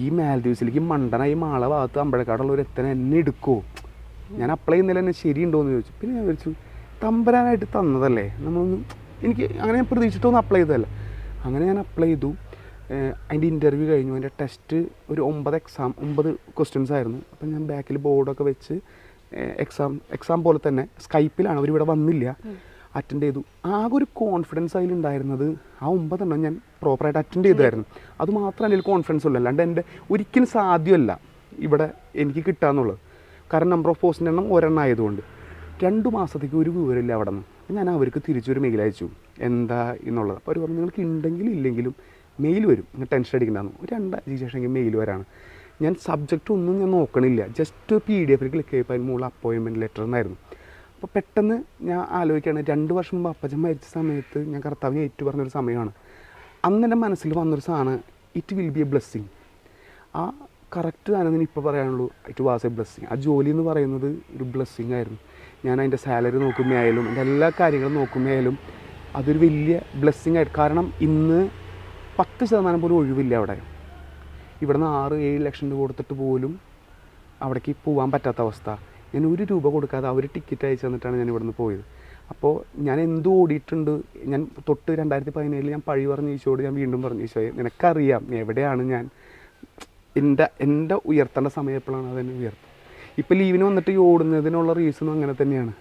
ഈ മാലദ്വീപ്സിലേക്ക് മണ്ടനായി മാള ഭാഗത്ത് അമ്പഴക്കാടുള്ളവർ എത്തനെ എന്നെ എടുക്കുമോ ഞാൻ അപ്ലൈ ചെയ്യുന്നതിൽ എന്നെ ശരിയുണ്ടോ എന്ന് ചോദിച്ചു. പിന്നെ ഞാൻ വിളിച്ചു തമ്പരാനായിട്ട് തന്നതല്ലേ? നമ്മളൊന്നും എനിക്ക് അങ്ങനെ ഞാൻ പ്രതീക്ഷിച്ചിട്ടൊന്നും അപ്ലൈ ചെയ്തതല്ല. അങ്ങനെ ഞാൻ അപ്ലൈ ചെയ്തു. അതിന്റെ ഇന്റർവ്യൂ കഴിഞ്ഞു. അതിന്റെ ടെസ്റ്റ് ഒരു ഒമ്പത് എക്സാം ഒമ്പത് ക്വസ്റ്റ്യൻസ് ആയിരുന്നു. അപ്പം ഞാൻ ബാക്കിൽ ബോർഡൊക്കെ വെച്ച് എക്സാം എക്സാം പോലെ തന്നെ സ്കൈപ്പിലാണ് അവരിവിടെ വന്നില്ല. അറ്റൻഡ് ചെയ്തു. ആകെ ഒരു കോൺഫിഡൻസ് അതിലുണ്ടായിരുന്നത് ആ ഒമ്പതെണ്ണം ഞാൻ പ്രോപ്പറായിട്ട് അറ്റൻഡ് ചെയ്തായിരുന്നു. അത് മാത്രമേ അതിൽ കോൺഫിഡൻസ് ഉള്ളൂ അല്ലാണ്ട് എന്റെ ഒരിക്കലും സാധ്യമല്ല ഇവിടെ എനിക്ക് കിട്ടാന്നുള്ളത്. കാരണം നമ്പർ ഓഫ് പോസ്റ്റിന്റെ എണ്ണം ഒരെണ്ണം ആയതുകൊണ്ട്. രണ്ട് മാസത്തേക്ക് ഒരു വിവരമില്ല അവിടെ നിന്ന്. ഞാൻ അവർക്ക് തിരിച്ചൊരു മെയിൽ അയച്ചു. എന്താ എന്നുള്ളത്. അപ്പോൾ അവർ പറഞ്ഞു നിങ്ങൾക്ക് ഉണ്ടെങ്കിലും ഇല്ലെങ്കിലും മെയിൽ വരും. നിങ്ങൾ ടെൻഷൻ അടിക്കണ്ടെന്ന് ഒരു രണ്ടാഴ്ച ശേഷം മെയിൽ വരാണ്. ഞാൻ സബ്ജക്റ്റ് ഒന്നും ഞാൻ നോക്കണില്ല. ജസ്റ്റ് പി ഡി എഫിൽ ക്ലിക്ക് ചെയ്യപ്പോൾ അതിന് മുകളിൽ അപ്പോയിൻമെന്റ് ലെറ്റർ എന്നായിരുന്നു. അപ്പോൾ പെട്ടെന്ന് ഞാൻ ആലോചിക്കുകയാണ്. രണ്ട് വർഷം മുമ്പ് അപ്പച്ചൻ മരിച്ച സമയത്ത് ഞാൻ കർത്താവിനെ ഏറ്റു പറഞ്ഞൊരു സമയമാണ്. അന്ന് എന്റെ മനസ്സിൽ വന്നൊരു സാധനം it will be a blessing ആ കറക്റ്റ് തന്നെ ഇപ്പോൾ പറയാനുള്ളൂ ഇറ്റ് വാസ് എ ബ്ലെസ്സിങ് ആ ജോലി എന്ന് പറയുന്നത് ഒരു ബ്ലെസ്സിങ് ആയിരുന്നു. ഞാൻ അതിന്റെ സാലറി നോക്കുമ്പോഴായാലും എന്റെ എല്ലാ കാര്യങ്ങളും നോക്കുമ്പോഴായാലും അതൊരു വലിയ ബ്ലെസ്സിങ് ആയിട്ട് കാരണം ഇന്ന് പത്ത് ശതമാനം പോലും ഒഴിവില്ല അവിടെ. ഇവിടുന്ന് ആറ് ഏഴ് ലക്ഷം രൂപ കൊടുത്തിട്ട് പോലും അവിടേക്ക് പോകാൻ പറ്റാത്ത അവസ്ഥ. ഞാൻ ഒരു രൂപ കൊടുക്കാതെ അവർ ടിക്കറ്റ് അയച്ചു തന്നിട്ടാണ് ഞാൻ ഇവിടുന്ന് പോയത്. അപ്പോൾ ഞാൻ എന്ത് ഓടിയിട്ടുണ്ട്? ഞാൻ തൊട്ട് രണ്ടായിരത്തി പതിനേഴിൽ ഞാൻ പഴി പറഞ്ഞ ഈശോട് ഞാൻ വീണ്ടും പറഞ്ഞു ഈശോയെ നിനക്കറിയാം എവിടെയാണ് ഞാൻ? എന്റെ എന്റെ ഉയർത്തേണ്ട സമയം എപ്പോഴാണ് അതെന്നെ ഉയർത്തും ഇപ്പോൾ ലീവിന് വന്നിട്ട് ഈ ഓടുന്നതിനുള്ള റീസണും അങ്ങനെ തന്നെയാണ്.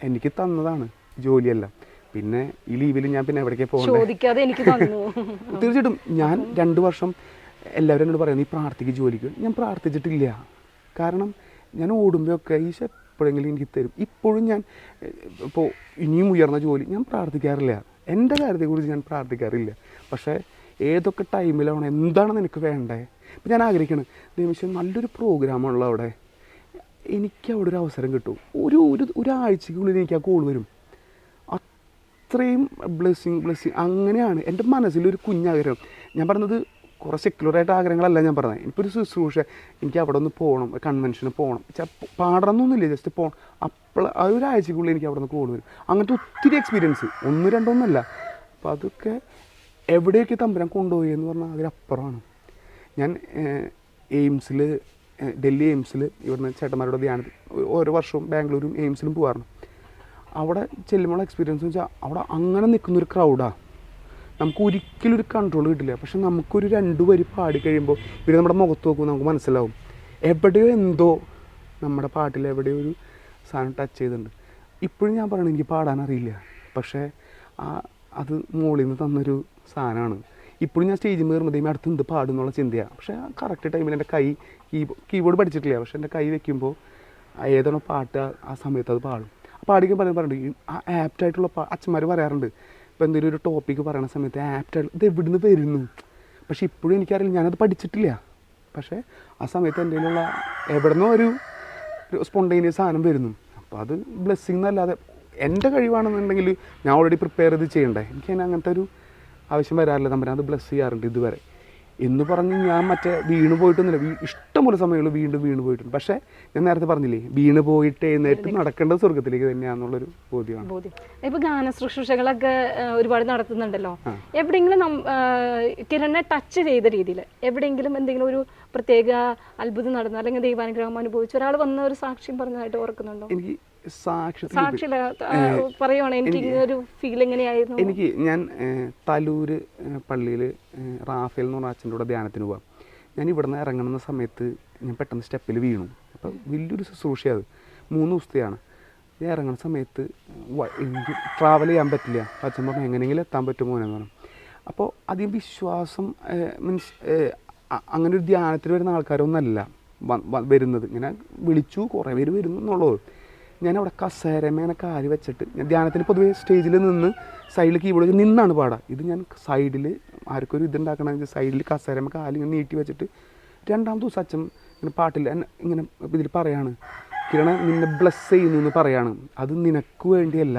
എനിക്ക് തന്നതാണ് ജോലിയെല്ലാം. പിന്നെ ഈ ലീവിൽ ഞാൻ പിന്നെ എവിടേക്ക് പോകുന്നത് തീർച്ചയായിട്ടും ഞാൻ രണ്ട് വർഷം എല്ലാവരും എന്നോട് പറയുന്നത് നീ പ്രാർത്ഥിക്ക് ജോലിക്ക്. ഞാൻ പ്രാർത്ഥിച്ചിട്ടില്ല. കാരണം ഞാൻ ഓടുമ്പോഴൊക്കെ ഈശോ എപ്പോഴെങ്കിലും എനിക്ക് തരും. ഇപ്പോഴും ഞാൻ ഇപ്പോൾ ഇനിയും ഉയർന്ന ജോലി ഞാൻ പ്രാർത്ഥിക്കാറില്ല. എന്റെ കാര്യത്തെക്കുറിച്ച് ഞാൻ പ്രാർത്ഥിക്കാറില്ല. പക്ഷേ ഏതൊക്കെ ടൈമിലാണ് എന്താണ് നിനക്ക് വേണ്ടേ? ഇപ്പം ഞാൻ ആഗ്രഹിക്കണം നിമിഷം നല്ലൊരു പ്രോഗ്രാമുള്ള അവിടെ എനിക്ക് അവിടെ ഒരു അവസരം കിട്ടും. ഒരു ഒരു ഒരാഴ്ചക്കുള്ളിൽ എനിക്ക് ആ കോൾ വരും. അത്രയും ബ്ലെസ്സിങ് ബ്ലെസ്സിങ് അങ്ങനെയാണ് എന്റെ മനസ്സിലൊരു കുഞ്ഞാഗ്രഹം. ഞാൻ പറഞ്ഞത് കുറേ സെക്യുലറായിട്ട് ആഗ്രഹങ്ങളല്ല ഞാൻ പറഞ്ഞത്. എനിക്കൊരു ശുശ്രൂഷ എനിക്ക് അവിടെ ഒന്ന് പോകണം കൺവെൻഷന് പോകണം പാടണമെന്നൊന്നുമില്ല ജസ്റ്റ് പോകണം അപ്പോൾ ആ ഒരാഴ്ചക്കുള്ളിൽ എനിക്ക് അവിടെ നിന്ന് കോൾ വരും. അങ്ങനത്തെ ഒത്തിരി എക്സ്പീരിയൻസ് ഒന്ന് രണ്ടൊന്നുമല്ല അപ്പോൾ അതൊക്കെ എവിടെയൊക്കെ തമ്പുരാൻ കൊണ്ടുപോയി എന്ന് പറഞ്ഞാൽ അതിലപ്പുറമാണ് ഞാൻ എയിംസിൽ ഡൽഹി എയിംസിൽ ഇവിടുന്ന് ചേട്ടന്മാരുടെ ധ്യാനത്തിൽ ഓരോ വർഷവും ബാംഗ്ലൂരും എയിംസിലും പോകാറുണ്ട് അവിടെ ചെല്ലുമ്പോൾ എക്സ്പീരിയൻസ് വെച്ചാൽ അവിടെ അങ്ങനെ നിൽക്കുന്നൊരു ക്രൗഡാണ് നമുക്ക് ഒരിക്കലും ഒരു കൺട്രോൾ കിട്ടില്ല. പക്ഷെ നമുക്കൊരു രണ്ട് വരി പാടി കഴിയുമ്പോൾ ഇവർ നമ്മുടെ മുഖത്ത് നോക്കുമ്പോൾ നമുക്ക് മനസ്സിലാവും. എവിടെയോ എന്തോ നമ്മുടെ പാട്ടിൽ എവിടെയോ ഒരു സാധനം ടച്ച് ചെയ്തിട്ടുണ്ട്. ഇപ്പോഴും ഞാൻ പറയണത് എനിക്ക് പാടാൻ അറിയില്ല. പക്ഷേ ആ അത് മുകളിൽ നിന്ന് തന്നൊരു സാധനമാണ്. ഇപ്പോഴും ഞാൻ സ്റ്റേജിൽ കയറുമ്പോൾ അടുത്ത് എന്ത് പാടും എന്നുള്ള ചിന്തയാണ് പക്ഷേ ആ കറക്റ്റ് ടൈമിൽ എന്റെ കൈ കീബോ കീബോർഡ് പഠിച്ചിട്ടില്ല. പക്ഷേ എന്റെ കൈ വെക്കുമ്പോൾ ഏതാണോ പാട്ട് ആ- സമയത്ത് അത് പാടും. പാടിക്കാൻ പറയുമ്പോൾ പറഞ്ഞിട്ട് ആ ആപ്റ്റായിട്ടുള്ള പാ അച്ഛന്മാർ പറയാറുണ്ട് ഇപ്പോൾ എന്തെങ്കിലും ഒരു ടോപ്പിക്ക് പറയുന്ന സമയത്ത് ആപ്റ്റ് ഇത് എവിടുന്ന് വരുന്നു? പക്ഷേ ഇപ്പോഴും എനിക്കറിയില്ല. ഞാനത് പഠിച്ചിട്ടില്ല. പക്ഷേ ആ സമയത്ത് കയ്യിലുള്ള എവിടുന്നോ ഒരു സ്പോണ്ടേനിയസ് സാധനം വരുന്നു. അപ്പോൾ അത് ബ്ലെസ്സിങ് എന്നല്ലാതെ എന്റെ കഴിവാണെന്നുണ്ടെങ്കിൽ ഞാൻ ഓൾറെഡി പ്രിപ്പയർ ചെയ്ത് ചെയ്യണ്ടേ? എനിക്ക് അങ്ങനത്തെ ഒരു ആവശ്യം വരാറില്ല തമ്പരാൻ അത് ബ്ലെസ് ചെയ്യാറുണ്ട് ഇതുവരെ. എന്ന് പറഞ്ഞ് ഞാൻ മറ്റേ വീണ് പോയിട്ടൊന്നുമില്ല വീ ഇഷ്ടംപോലെ സമയങ്ങൾ വീണ്ടും വീണ് പോയിട്ടുണ്ട്. പക്ഷേ ഞാൻ നേരത്തെ പറഞ്ഞില്ലേ വീണ് പോയിട്ട് എഴുന്നേറ്റ് നടക്കേണ്ടത് സ്വർഗത്തിലേക്ക് തന്നെയാണെന്നുള്ളൊരു ബോധ്യമാണ്. ബോധ്യം. ഇപ്പൊ ഗാന ശുശ്രൂഷകളൊക്കെ ഒരുപാട് നടത്തുന്നുണ്ടല്ലോ. എവിടെയെങ്കിലും ആ, ടച്ച് ചെയ്ത രീതിയിൽ എവിടെയെങ്കിലും എന്തെങ്കിലും ഒരു പ്രത്യേക അത്ഭുതം നടന്നു അല്ലെങ്കിൽ ദൈവാനുഗ്രഹം അനുഭവിച്ചു ഒരാൾ വന്ന ഒരു സാക്ഷ്യം പറഞ്ഞതായിട്ട് ഓർക്കുന്നുണ്ടോ? എനിക്ക് സാക്ഷി പറയുവാണ് എനിക്ക് ഫീൽ എങ്ങനെയായിരുന്നു? എനിക്ക് ഞാൻ തലൂർ തലൂര് പള്ളിയിൽ റാഫേൽ എന്ന് പറഞ്ഞ അച്ഛന്റെ കൂടെ ധ്യാനത്തിന് പോവാം. ഞാൻ ഇവിടെ നിന്ന് ഇറങ്ങുന്ന സമയത്ത് ഞാൻ പെട്ടെന്ന് സ്റ്റെപ്പിൽ വീണു. അപ്പോൾ വലിയൊരു ശുശ്രൂഷയാണ് അത്. മൂന്ന് ദിവസത്തെയാണ്. ഞാൻ ഇറങ്ങുന്ന സമയത്ത് എനിക്ക് ട്രാവൽ ചെയ്യാൻ പറ്റില്ല. അച്ഛൻ പറഞ്ഞു എങ്ങനെയെങ്കിലും എത്താൻ പറ്റുമോ എന്ന് പറഞ്ഞു. അപ്പോൾ അധികം വിശ്വാസം മീൻസ് അങ്ങനെ ഒരു ധ്യാനത്തിൽ വരുന്ന ആൾക്കാരൊന്നല്ല വ- വരുന്നത്. ഇങ്ങനെ വിളിച്ചു കുറേ പേര് വരുന്നു എന്നുള്ളത്. ഞാൻ അവിടെ കസേരമേനെ കാൽ വെച്ചിട്ട് ഞാൻ ധ്യാനത്തിന് പൊതുവേ സ്റ്റേജിൽ നിന്ന് സൈഡിൽ കീബോർഡ് നിന്നാണ് പാടുക ഇത് ഞാൻ സൈഡിൽ ആർക്കൊരു ഇതുണ്ടാക്കണമെങ്കിൽ സൈഡിൽ കസേരമ കാൽ ഇങ്ങനെ നീട്ടി വെച്ചിട്ട് രണ്ടാം ദിവസം അച്ഛൻ ഇങ്ങനെ പാട്ടിൽ ഇങ്ങനെ ഇതിൽ പറയാണ് കിരണ നിന്നെ ബ്ലസ് ചെയ്യുന്നു എന്ന് പറയാണ്. അത് നിനക്ക് വേണ്ടിയല്ല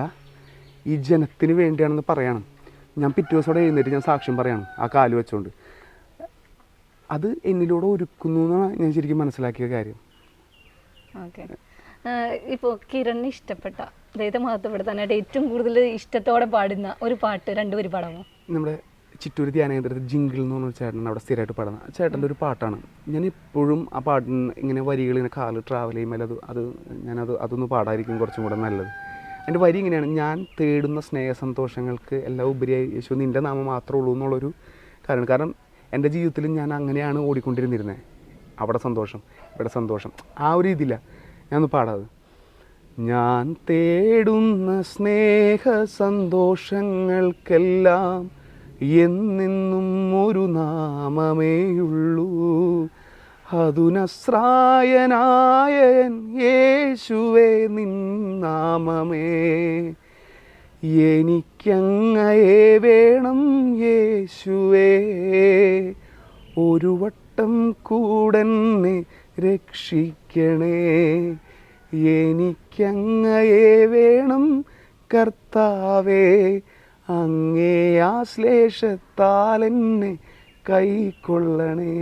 ഈ ജനത്തിന് വേണ്ടിയാണെന്ന് പറയണം. ഞാൻ പിറ്റേ ദിവസം എഴുന്നേറ്റ് ഞാൻ സാക്ഷ്യം പറയണം ആ കാൽ വെച്ചുകൊണ്ട് അത് എന്നിലൂടെ ഒരുക്കുന്നു എന്നാണ് ഞാൻ ശരിക്കും മനസ്സിലാക്കിയ കാര്യം. ഇപ്പോൾ കിരണിന് ഇഷ്ടപ്പെട്ട അതായത് മഹത്വപ്പെടുത്താനായിട്ട് ഏറ്റവും കൂടുതൽ ഇഷ്ടത്തോടെ പാടുന്ന ഒരു പാട്ട് രണ്ടുപേര് പാടാമോ? നമ്മുടെ ചിറ്റൂർ ധ്യാനകേന്ദ്രത്തിൽ ജിങ്കിൾ എന്ന് പറഞ്ഞ ചേട്ടൻ അവിടെ സ്ഥിരമായിട്ട് പാടുന്ന ചേട്ടന്റെ ഒരു പാട്ടാണ്. ഞാൻ ഇപ്പോഴും ആ പാട്ടിന് ഇങ്ങനെ വരികൾ ഇങ്ങനെ കാൽ ട്രാവൽ ചെയ്യുമ്പോൾ അത് അത് ഞാനത് അതൊന്ന് പാടായിരിക്കും കുറച്ചും കൂടെ നല്ലത്. എന്റെ വരി ഇങ്ങനെയാണ് ഞാൻ തേടുന്ന സ്നേഹസന്തോഷങ്ങൾക്ക് എല്ലാം ഉപരിയായി യേശു നിന്റെ നാമം മാത്രമേ ഉള്ളൂ എന്നുള്ളൊരു കാരണം കാരണം എന്റെ ജീവിതത്തിൽ ഞാൻ അങ്ങനെയാണ് ഓടിക്കൊണ്ടിരുന്നിരുന്നത്. അവിടെ സന്തോഷം ഇവിടെ സന്തോഷം. ആ ഒരു ഇതില്ല. ഞാനൊന്ന് പാടാത് ഞാൻ തേടുന്ന സ്നേഹ സന്തോഷങ്ങൾക്കെല്ലാം എന്നെന്നും ഒരു നാമമേയുള്ളൂ. അതുനശ്രായനായൻ യേശുവേ നിൻ നാമമേ. എനിക്കങ്ങയെ വേണം യേശുവേ. ഒരു വട്ടം കൂടന്നെ രക്ഷിക്കണേ എനിക്കങ്ങയെ വേണം കർത്താവേ. അങ്ങേ ആ എന്നെ കൈക്കൊള്ളണേ.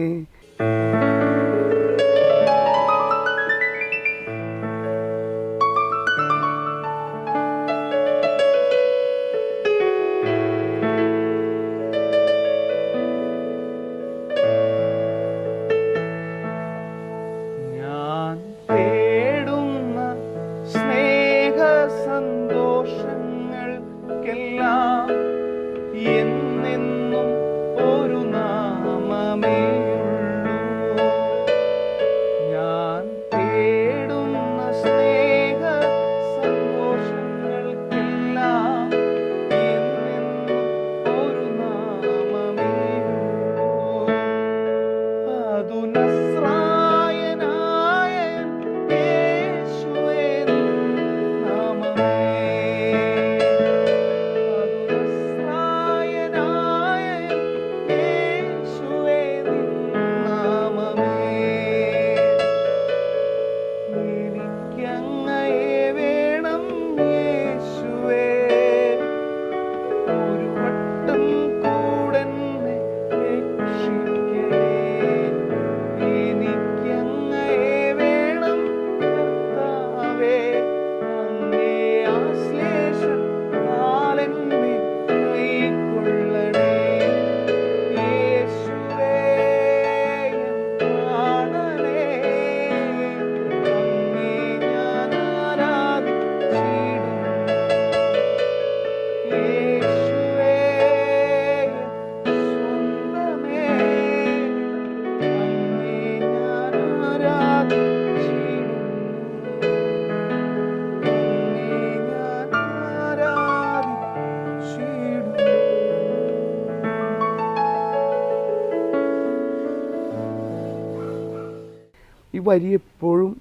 വരി എപ്പോഴും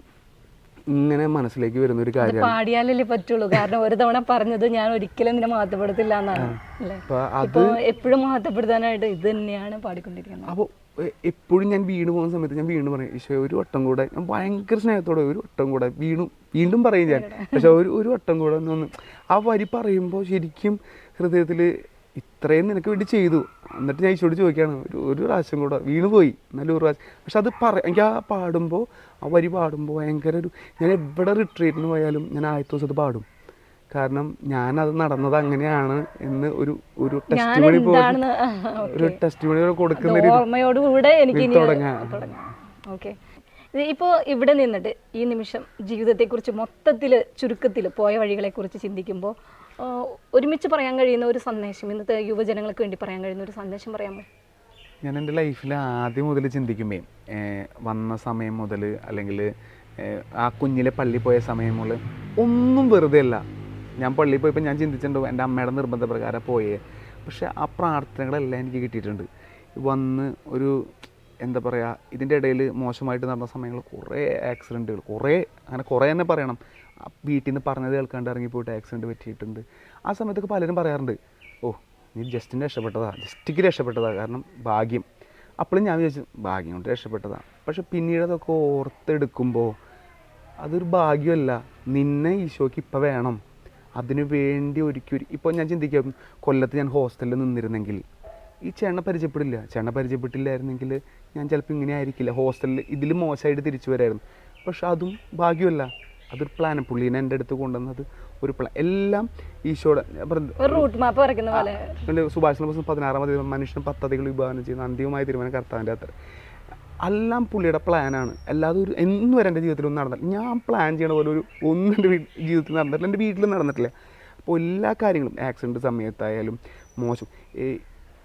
ഇങ്ങനെ മനസ്സിലേക്ക് വരുന്ന ഒരു കാര്യം കാര്യമാണ്. പാടിയാലല്ലേ പറ്റുള്ളൂ. കാരണം ഒരു തവണ പറഞ്ഞത് ഞാൻ ഒരിക്കലും നിന്നെ മഹത്വപ്പെടുത്തില്ല എന്നാണ്. എപ്പോഴും മഹത്വപ്പെടുത്താനായിട്ട് ഇത് തന്നെയാണ് പാടിക്കൊണ്ടിരിക്കുന്നത്. അപ്പോൾ എപ്പോഴും ഞാൻ വീണ് പോകുന്ന സമയത്ത് ഞാൻ വീണ്ടും പറയും പക്ഷേ ഒരു വട്ടം കൂടെ ഞാൻ ഭയങ്കര സ്നേഹത്തോടെ ഒരു വട്ടം കൂടെ വീണു വീണ്ടും പറയും ഞാൻ. പക്ഷെ ഒരു ഒരു വട്ടം കൂടെ ഒന്ന് ആ വരി പറയുമ്പോൾ ശരിക്കും ഹൃദയത്തിൽ ഇത്രയും നിനക്ക് വേണ്ടി ചെയ്തു. എന്നിട്ട് ഞാൻ ഈശോട് ചോദിക്കുകയാണ് ഒരു ഒരു പ്രാവശ്യം കൂടെ വീണ് പോയി. എന്നാലും ഒരു പ്രാവശ്യം. പക്ഷെ അത് പറ എനിക്ക് ആ പാടുമ്പോൾ ആ വരി പാടുമ്പോൾ ഭയങ്കര ഒരു ഞാൻ എവിടെ റിട്രീറ്റിന് പോയാലും ഞാൻ ആദ്യത്തെ ദിവസം അത് പാടും. കാരണം ഞാനത് നടന്നത് അങ്ങനെയാണ് എന്ന് ഒരു ഒരു ടെസ്റ്റ് മണി പോലും ഒരു ടെസ്റ്റ് മണി കൊടുക്കുന്ന ഓർമ്മയോടുകൂടെ എനിക്ക് തുടങ്ങാം. ഇപ്പോൾ ഇവിടെ നിന്നിട്ട് ഈ നിമിഷം ജീവിതത്തെക്കുറിച്ച് മൊത്തത്തിൽ ചുരുക്കത്തിൽ പോയ വഴികളെക്കുറിച്ച് ചിന്തിക്കുമ്പോൾ ഒരുമിച്ച് പറയാൻ കഴിയുന്ന ഒരു സന്ദേശം ഇന്നത്തെ യുവജനങ്ങൾക്ക് വേണ്ടി പറയാൻ കഴിയുന്ന ഒരു സന്ദേശം പറയാമോ? ഞാൻ എന്റെ ലൈഫിൽ ആദ്യം മുതൽ ചിന്തിക്കുമ്പേ വന്ന സമയം മുതൽ അല്ലെങ്കിൽ ആ കുഞ്ഞിലെ പള്ളി പോയ സമയം മുതൽ ഒന്നും വെറുതെ അല്ല. ഞാൻ പള്ളിയിൽ പോയപ്പോൾ ഞാൻ ചിന്തിച്ചിട്ടുണ്ടോ എന്റെ അമ്മയുടെ നിർബന്ധപ്രകാരം പോയേ. പക്ഷേ ആ പ്രാർത്ഥനകളെല്ലാം എനിക്ക് കിട്ടിയിട്ടുണ്ട്. വന്ന് ഒരു എന്താ പറയുക ഇതിന്റെ ഇടയിൽ മോശമായിട്ട് നടന്ന സമയങ്ങൾ കുറേ ആക്സിഡന്റുകൾ കുറേ അങ്ങനെ കുറേ തന്നെ പറയണം. വീട്ടിൽ നിന്ന് പറഞ്ഞത് കേൾക്കാണ്ട് ഇറങ്ങിപ്പോയിട്ട് ആക്സിഡന്റ് പറ്റിയിട്ടുണ്ട്. ആ സമയത്തൊക്കെ പലരും പറയാറുണ്ട് ഓ നീ ജസ്റ്റിന് രക്ഷപ്പെട്ടതാ ജസ്റ്റിക്ക് രക്ഷപ്പെട്ടതാ കാരണം ഭാഗ്യം. അപ്പോഴും ഞാൻ വിചാരിച്ചു ഭാഗ്യം കൊണ്ട് രക്ഷപ്പെട്ടതാണ് പക്ഷെ പിന്നീട് അതൊക്കെ ഓർത്തെടുക്കുമ്പോൾ അതൊരു ഭാഗ്യമല്ല നിന്നെ ഈശോയ്ക്ക് ഇപ്പം വേണം. അതിനു വേണ്ടി ഒരുക്കി ഒരു ഇപ്പോൾ ഞാൻ ചിന്തിക്കാം കൊല്ലത്ത് ഞാൻ ഹോസ്റ്റലിൽ നിന്നിരുന്നെങ്കിൽ ഈ ചേട്ടനെ പരിചയപ്പെടില്ല. ചേട്ടനെ പരിചയപ്പെട്ടില്ലായിരുന്നെങ്കിൽ ഞാൻ ചിലപ്പോൾ ഇങ്ങനെ ആയിരിക്കില്ല. ഹോസ്റ്റലിൽ ഇതിൽ മോശമായിട്ട് തിരിച്ചു വരായിരുന്നു. പക്ഷെ അതും ഭാഗ്യമല്ല. അതൊരു പ്ലാൻ പുള്ളീനെ എന്റെ അടുത്ത് കൊണ്ടുവന്നത് ഒരു പ്ലാൻ എല്ലാം ഈശോയുടെ സുഭാഷ് പുസ്തകം പതിനാറാം തീയതി മനുഷ്യന് പദ്ധതികൾ വിഭാവനം ചെയ്യുന്ന അന്തിമമായ തീരുമാനം കർത്താവിന്റെ അത്ര എല്ലാം പുള്ളിയുടെ പ്ലാനാണ് അല്ലാതെ ഒരു എന്നും വരെ എന്റെ ജീവിതത്തിൽ ഒന്നും നടന്നില്ല. ഞാൻ പ്ലാൻ ചെയ്യണ പോലെ ഒരു ഒന്നും എന്റെ ജീവിതത്തിൽ നടന്നിട്ടില്ല. എന്റെ വീട്ടിൽ നടന്നിട്ടില്ല. അപ്പോൾ എല്ലാ കാര്യങ്ങളും ആക്സിഡന്റ് സമയത്തായാലും മോശം.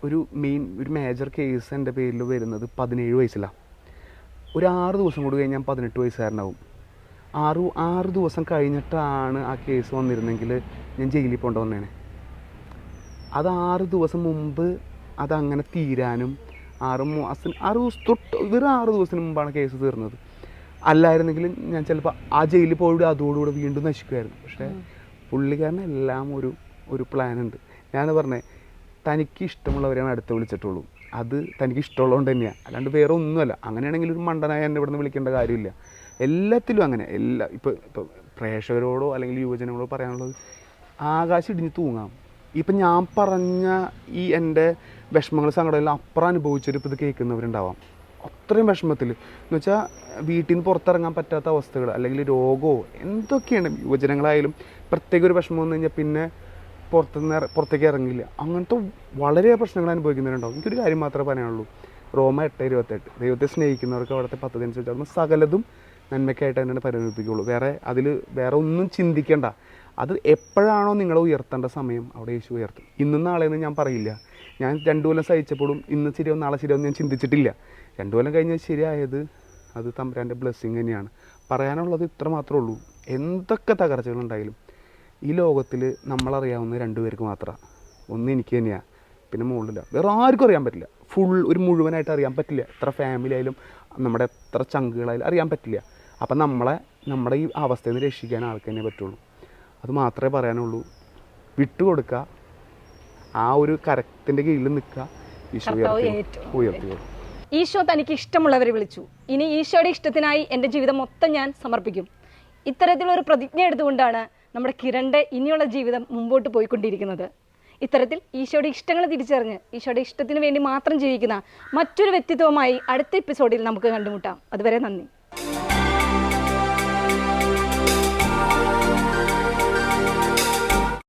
ഒരു മെയിൻ ഒരു മേജർ കേസ് എന്റെ പേരിൽ വരുന്നത് പതിനേഴ് വയസ്സിലാണ് ഒരു ആറ് ദിവസം കൂടി കഴിഞ്ഞാൽ ഞാൻ പതിനെട്ട് വയസ്സുകാരനാവും. ആറ് ആറ് ദിവസം കഴിഞ്ഞിട്ടാണ് ആ കേസ് വന്നിരുന്നെങ്കിൽ ഞാൻ ജയിലിൽ പോകേണ്ട വന്നേനെ അത് ആറ് ദിവസം മുമ്പ് അതങ്ങനെ തീരാനും ആറ് മാസം ആറ് ദിവസം തൊട്ട് വെറും ആറ് ദിവസത്തിന് മുമ്പാണ് കേസ് തീർന്നത്. അല്ലായിരുന്നെങ്കിൽ ഞാൻ ചിലപ്പോൾ ആ ജയിലിൽ പോയിട്ട് അതോടുകൂടെ വീണ്ടും നശിക്കുമായിരുന്നു. പക്ഷേ പുള്ളിക്കാരന് എല്ലാം ഒരു ഒരു പ്ലാൻ ഉണ്ട്. ഞാൻ പറഞ്ഞേ തനിക്ക് ഇഷ്ടമുള്ളവരെയാണ് അടുത്ത് വിളിച്ചിട്ടുള്ളൂ. അത് തനിക്ക് ഇഷ്ടമുള്ളതുകൊണ്ട് തന്നെയാണ് അല്ലാണ്ട് വേറെ ഒന്നുമല്ല അങ്ങനെയാണെങ്കിൽ ഒരു മണ്ടനായ എന്നെ ഇവിടെ നിന്ന് വിളിക്കേണ്ട കാര്യമില്ല. എല്ലാത്തിലും അങ്ങനെ. എല്ലാ ഇപ്പോൾ ഇപ്പോൾ പ്രേക്ഷകരോടോ അല്ലെങ്കിൽ യുവജനങ്ങളോ പറയാനുള്ളത് ആകാശം ഇടിഞ്ഞ് തൂങ്ങാം. ഇപ്പം ഞാൻ പറഞ്ഞ ഈ എന്റെ വിഷമങ്ങൾ സങ്കടമെല്ലാം അപ്പുറം അനുഭവിച്ചൊരു ഇപ്പോൾ ഇത് കേൾക്കുന്നവരുണ്ടാവാം. അത്രയും വിഷമത്തിൽ എന്ന് വെച്ചാൽ വീട്ടിൽ നിന്ന് പുറത്തിറങ്ങാൻ പറ്റാത്ത അവസ്ഥകൾ അല്ലെങ്കിൽ രോഗമോ എന്തൊക്കെയാണ് യുവജനങ്ങളായാലും പ്രത്യേക ഒരു വിഷമം വന്നു കഴിഞ്ഞാൽ പിന്നെ പുറത്തുനിന്ന് നിന്ന് പുറത്തേക്ക് ഇറങ്ങില്ല. അങ്ങനത്തെ വളരെ പ്രശ്നങ്ങൾ അനുഭവിക്കുന്നവരുണ്ടാവും. എനിക്കൊരു കാര്യം മാത്രമേ പറയാനുള്ളൂ. റോമ എട്ട് ഇരുപത്തെട്ട്. ദൈവത്തെ സ്നേഹിക്കുന്നവർക്ക് അവിടുത്തെ പദ്ധതി അനുസരിച്ച് അവിടുന്ന് സകലതും നന്മയ്ക്കായിട്ട് തന്നെയാണ് പരിഗണിപ്പിക്കുകയുള്ളൂ വേറെ അതിൽ വേറെ ഒന്നും ചിന്തിക്കേണ്ട. അത് എപ്പോഴാണോ നിങ്ങളെ ഉയർത്തേണ്ട സമയം അവിടെ യേശു ഉയർത്തും. ഇന്നും നാളെയെന്ന് ഞാൻ പറയില്ല. ഞാൻ രണ്ടു കൊല്ലം സഹിച്ചപ്പോഴും ഇന്ന് ശരിയാവും നാളെ ശരിയാവും ഞാൻ ചിന്തിച്ചിട്ടില്ല. രണ്ടു കൊല്ലം കഴിഞ്ഞ് ശരിയായത് അത് തമ്പുരാന്റെ ബ്ലെസ്സിങ് തന്നെയാണ്. പറയാനുള്ളത് ഇത്ര മാത്രമേ ഉള്ളൂ. എന്തൊക്കെ തകർച്ചകളുണ്ടായാലും ഈ ലോകത്തിൽ നമ്മളറിയാവുന്ന രണ്ടു പേർക്ക് മാത്രമാണ് ഒന്ന് എനിക്ക് തന്നെയാണ് പിന്നെ മുകളിലില്ല വേറെ ആർക്കും അറിയാൻ പറ്റില്ല. ഫുൾ ഒരു മുഴുവനായിട്ട് അറിയാൻ പറ്റില്ല. എത്ര ഫാമിലി ആയാലും നമ്മുടെ എത്ര ചങ്കുകളായാലും അറിയാൻ പറ്റില്ല. അപ്പം നമ്മളെ നമ്മുടെ ഈ അവസ്ഥയിൽ നിന്ന് രക്ഷിക്കാൻ ആൾക്ക് തന്നെ പറ്റുള്ളൂ. അത് മാത്രമേ പറയാനുള്ളൂ. വിട്ടുകൊടുക്കുക. ആ ഒരു കരത്തിന്റെ കീഴിൽ നിൽക്കുക. ഈശോ ഉയർത്തി ഈശോ തനിക്ക് ഇഷ്ടമുള്ളവരെ വിളിച്ചു. ഇനി ഈശോയുടെ ഇഷ്ടത്തിനായി എന്റെ ജീവിതം മൊത്തം ഞാൻ സമർപ്പിക്കും. ഇത്തരത്തിലൊരു പ്രതിജ്ഞ എടുത്തുകൊണ്ടാണ് നമ്മുടെ കിരണിന്റെ ഇനിയുള്ള ജീവിതം മുമ്പോട്ട് പോയിക്കൊണ്ടിരിക്കുന്നത്. ഇത്തരത്തിൽ ഈശോയുടെ ഇഷ്ടങ്ങൾ തിരിച്ചറിഞ്ഞ് ഈശോയുടെ ഇഷ്ടത്തിന് വേണ്ടി മാത്രം ജീവിക്കുന്ന മറ്റൊരു വ്യക്തിത്വമായി അടുത്ത എപ്പിസോഡിൽ നമുക്ക് കണ്ടുമുട്ടാം. അതുവരെ നന്ദി.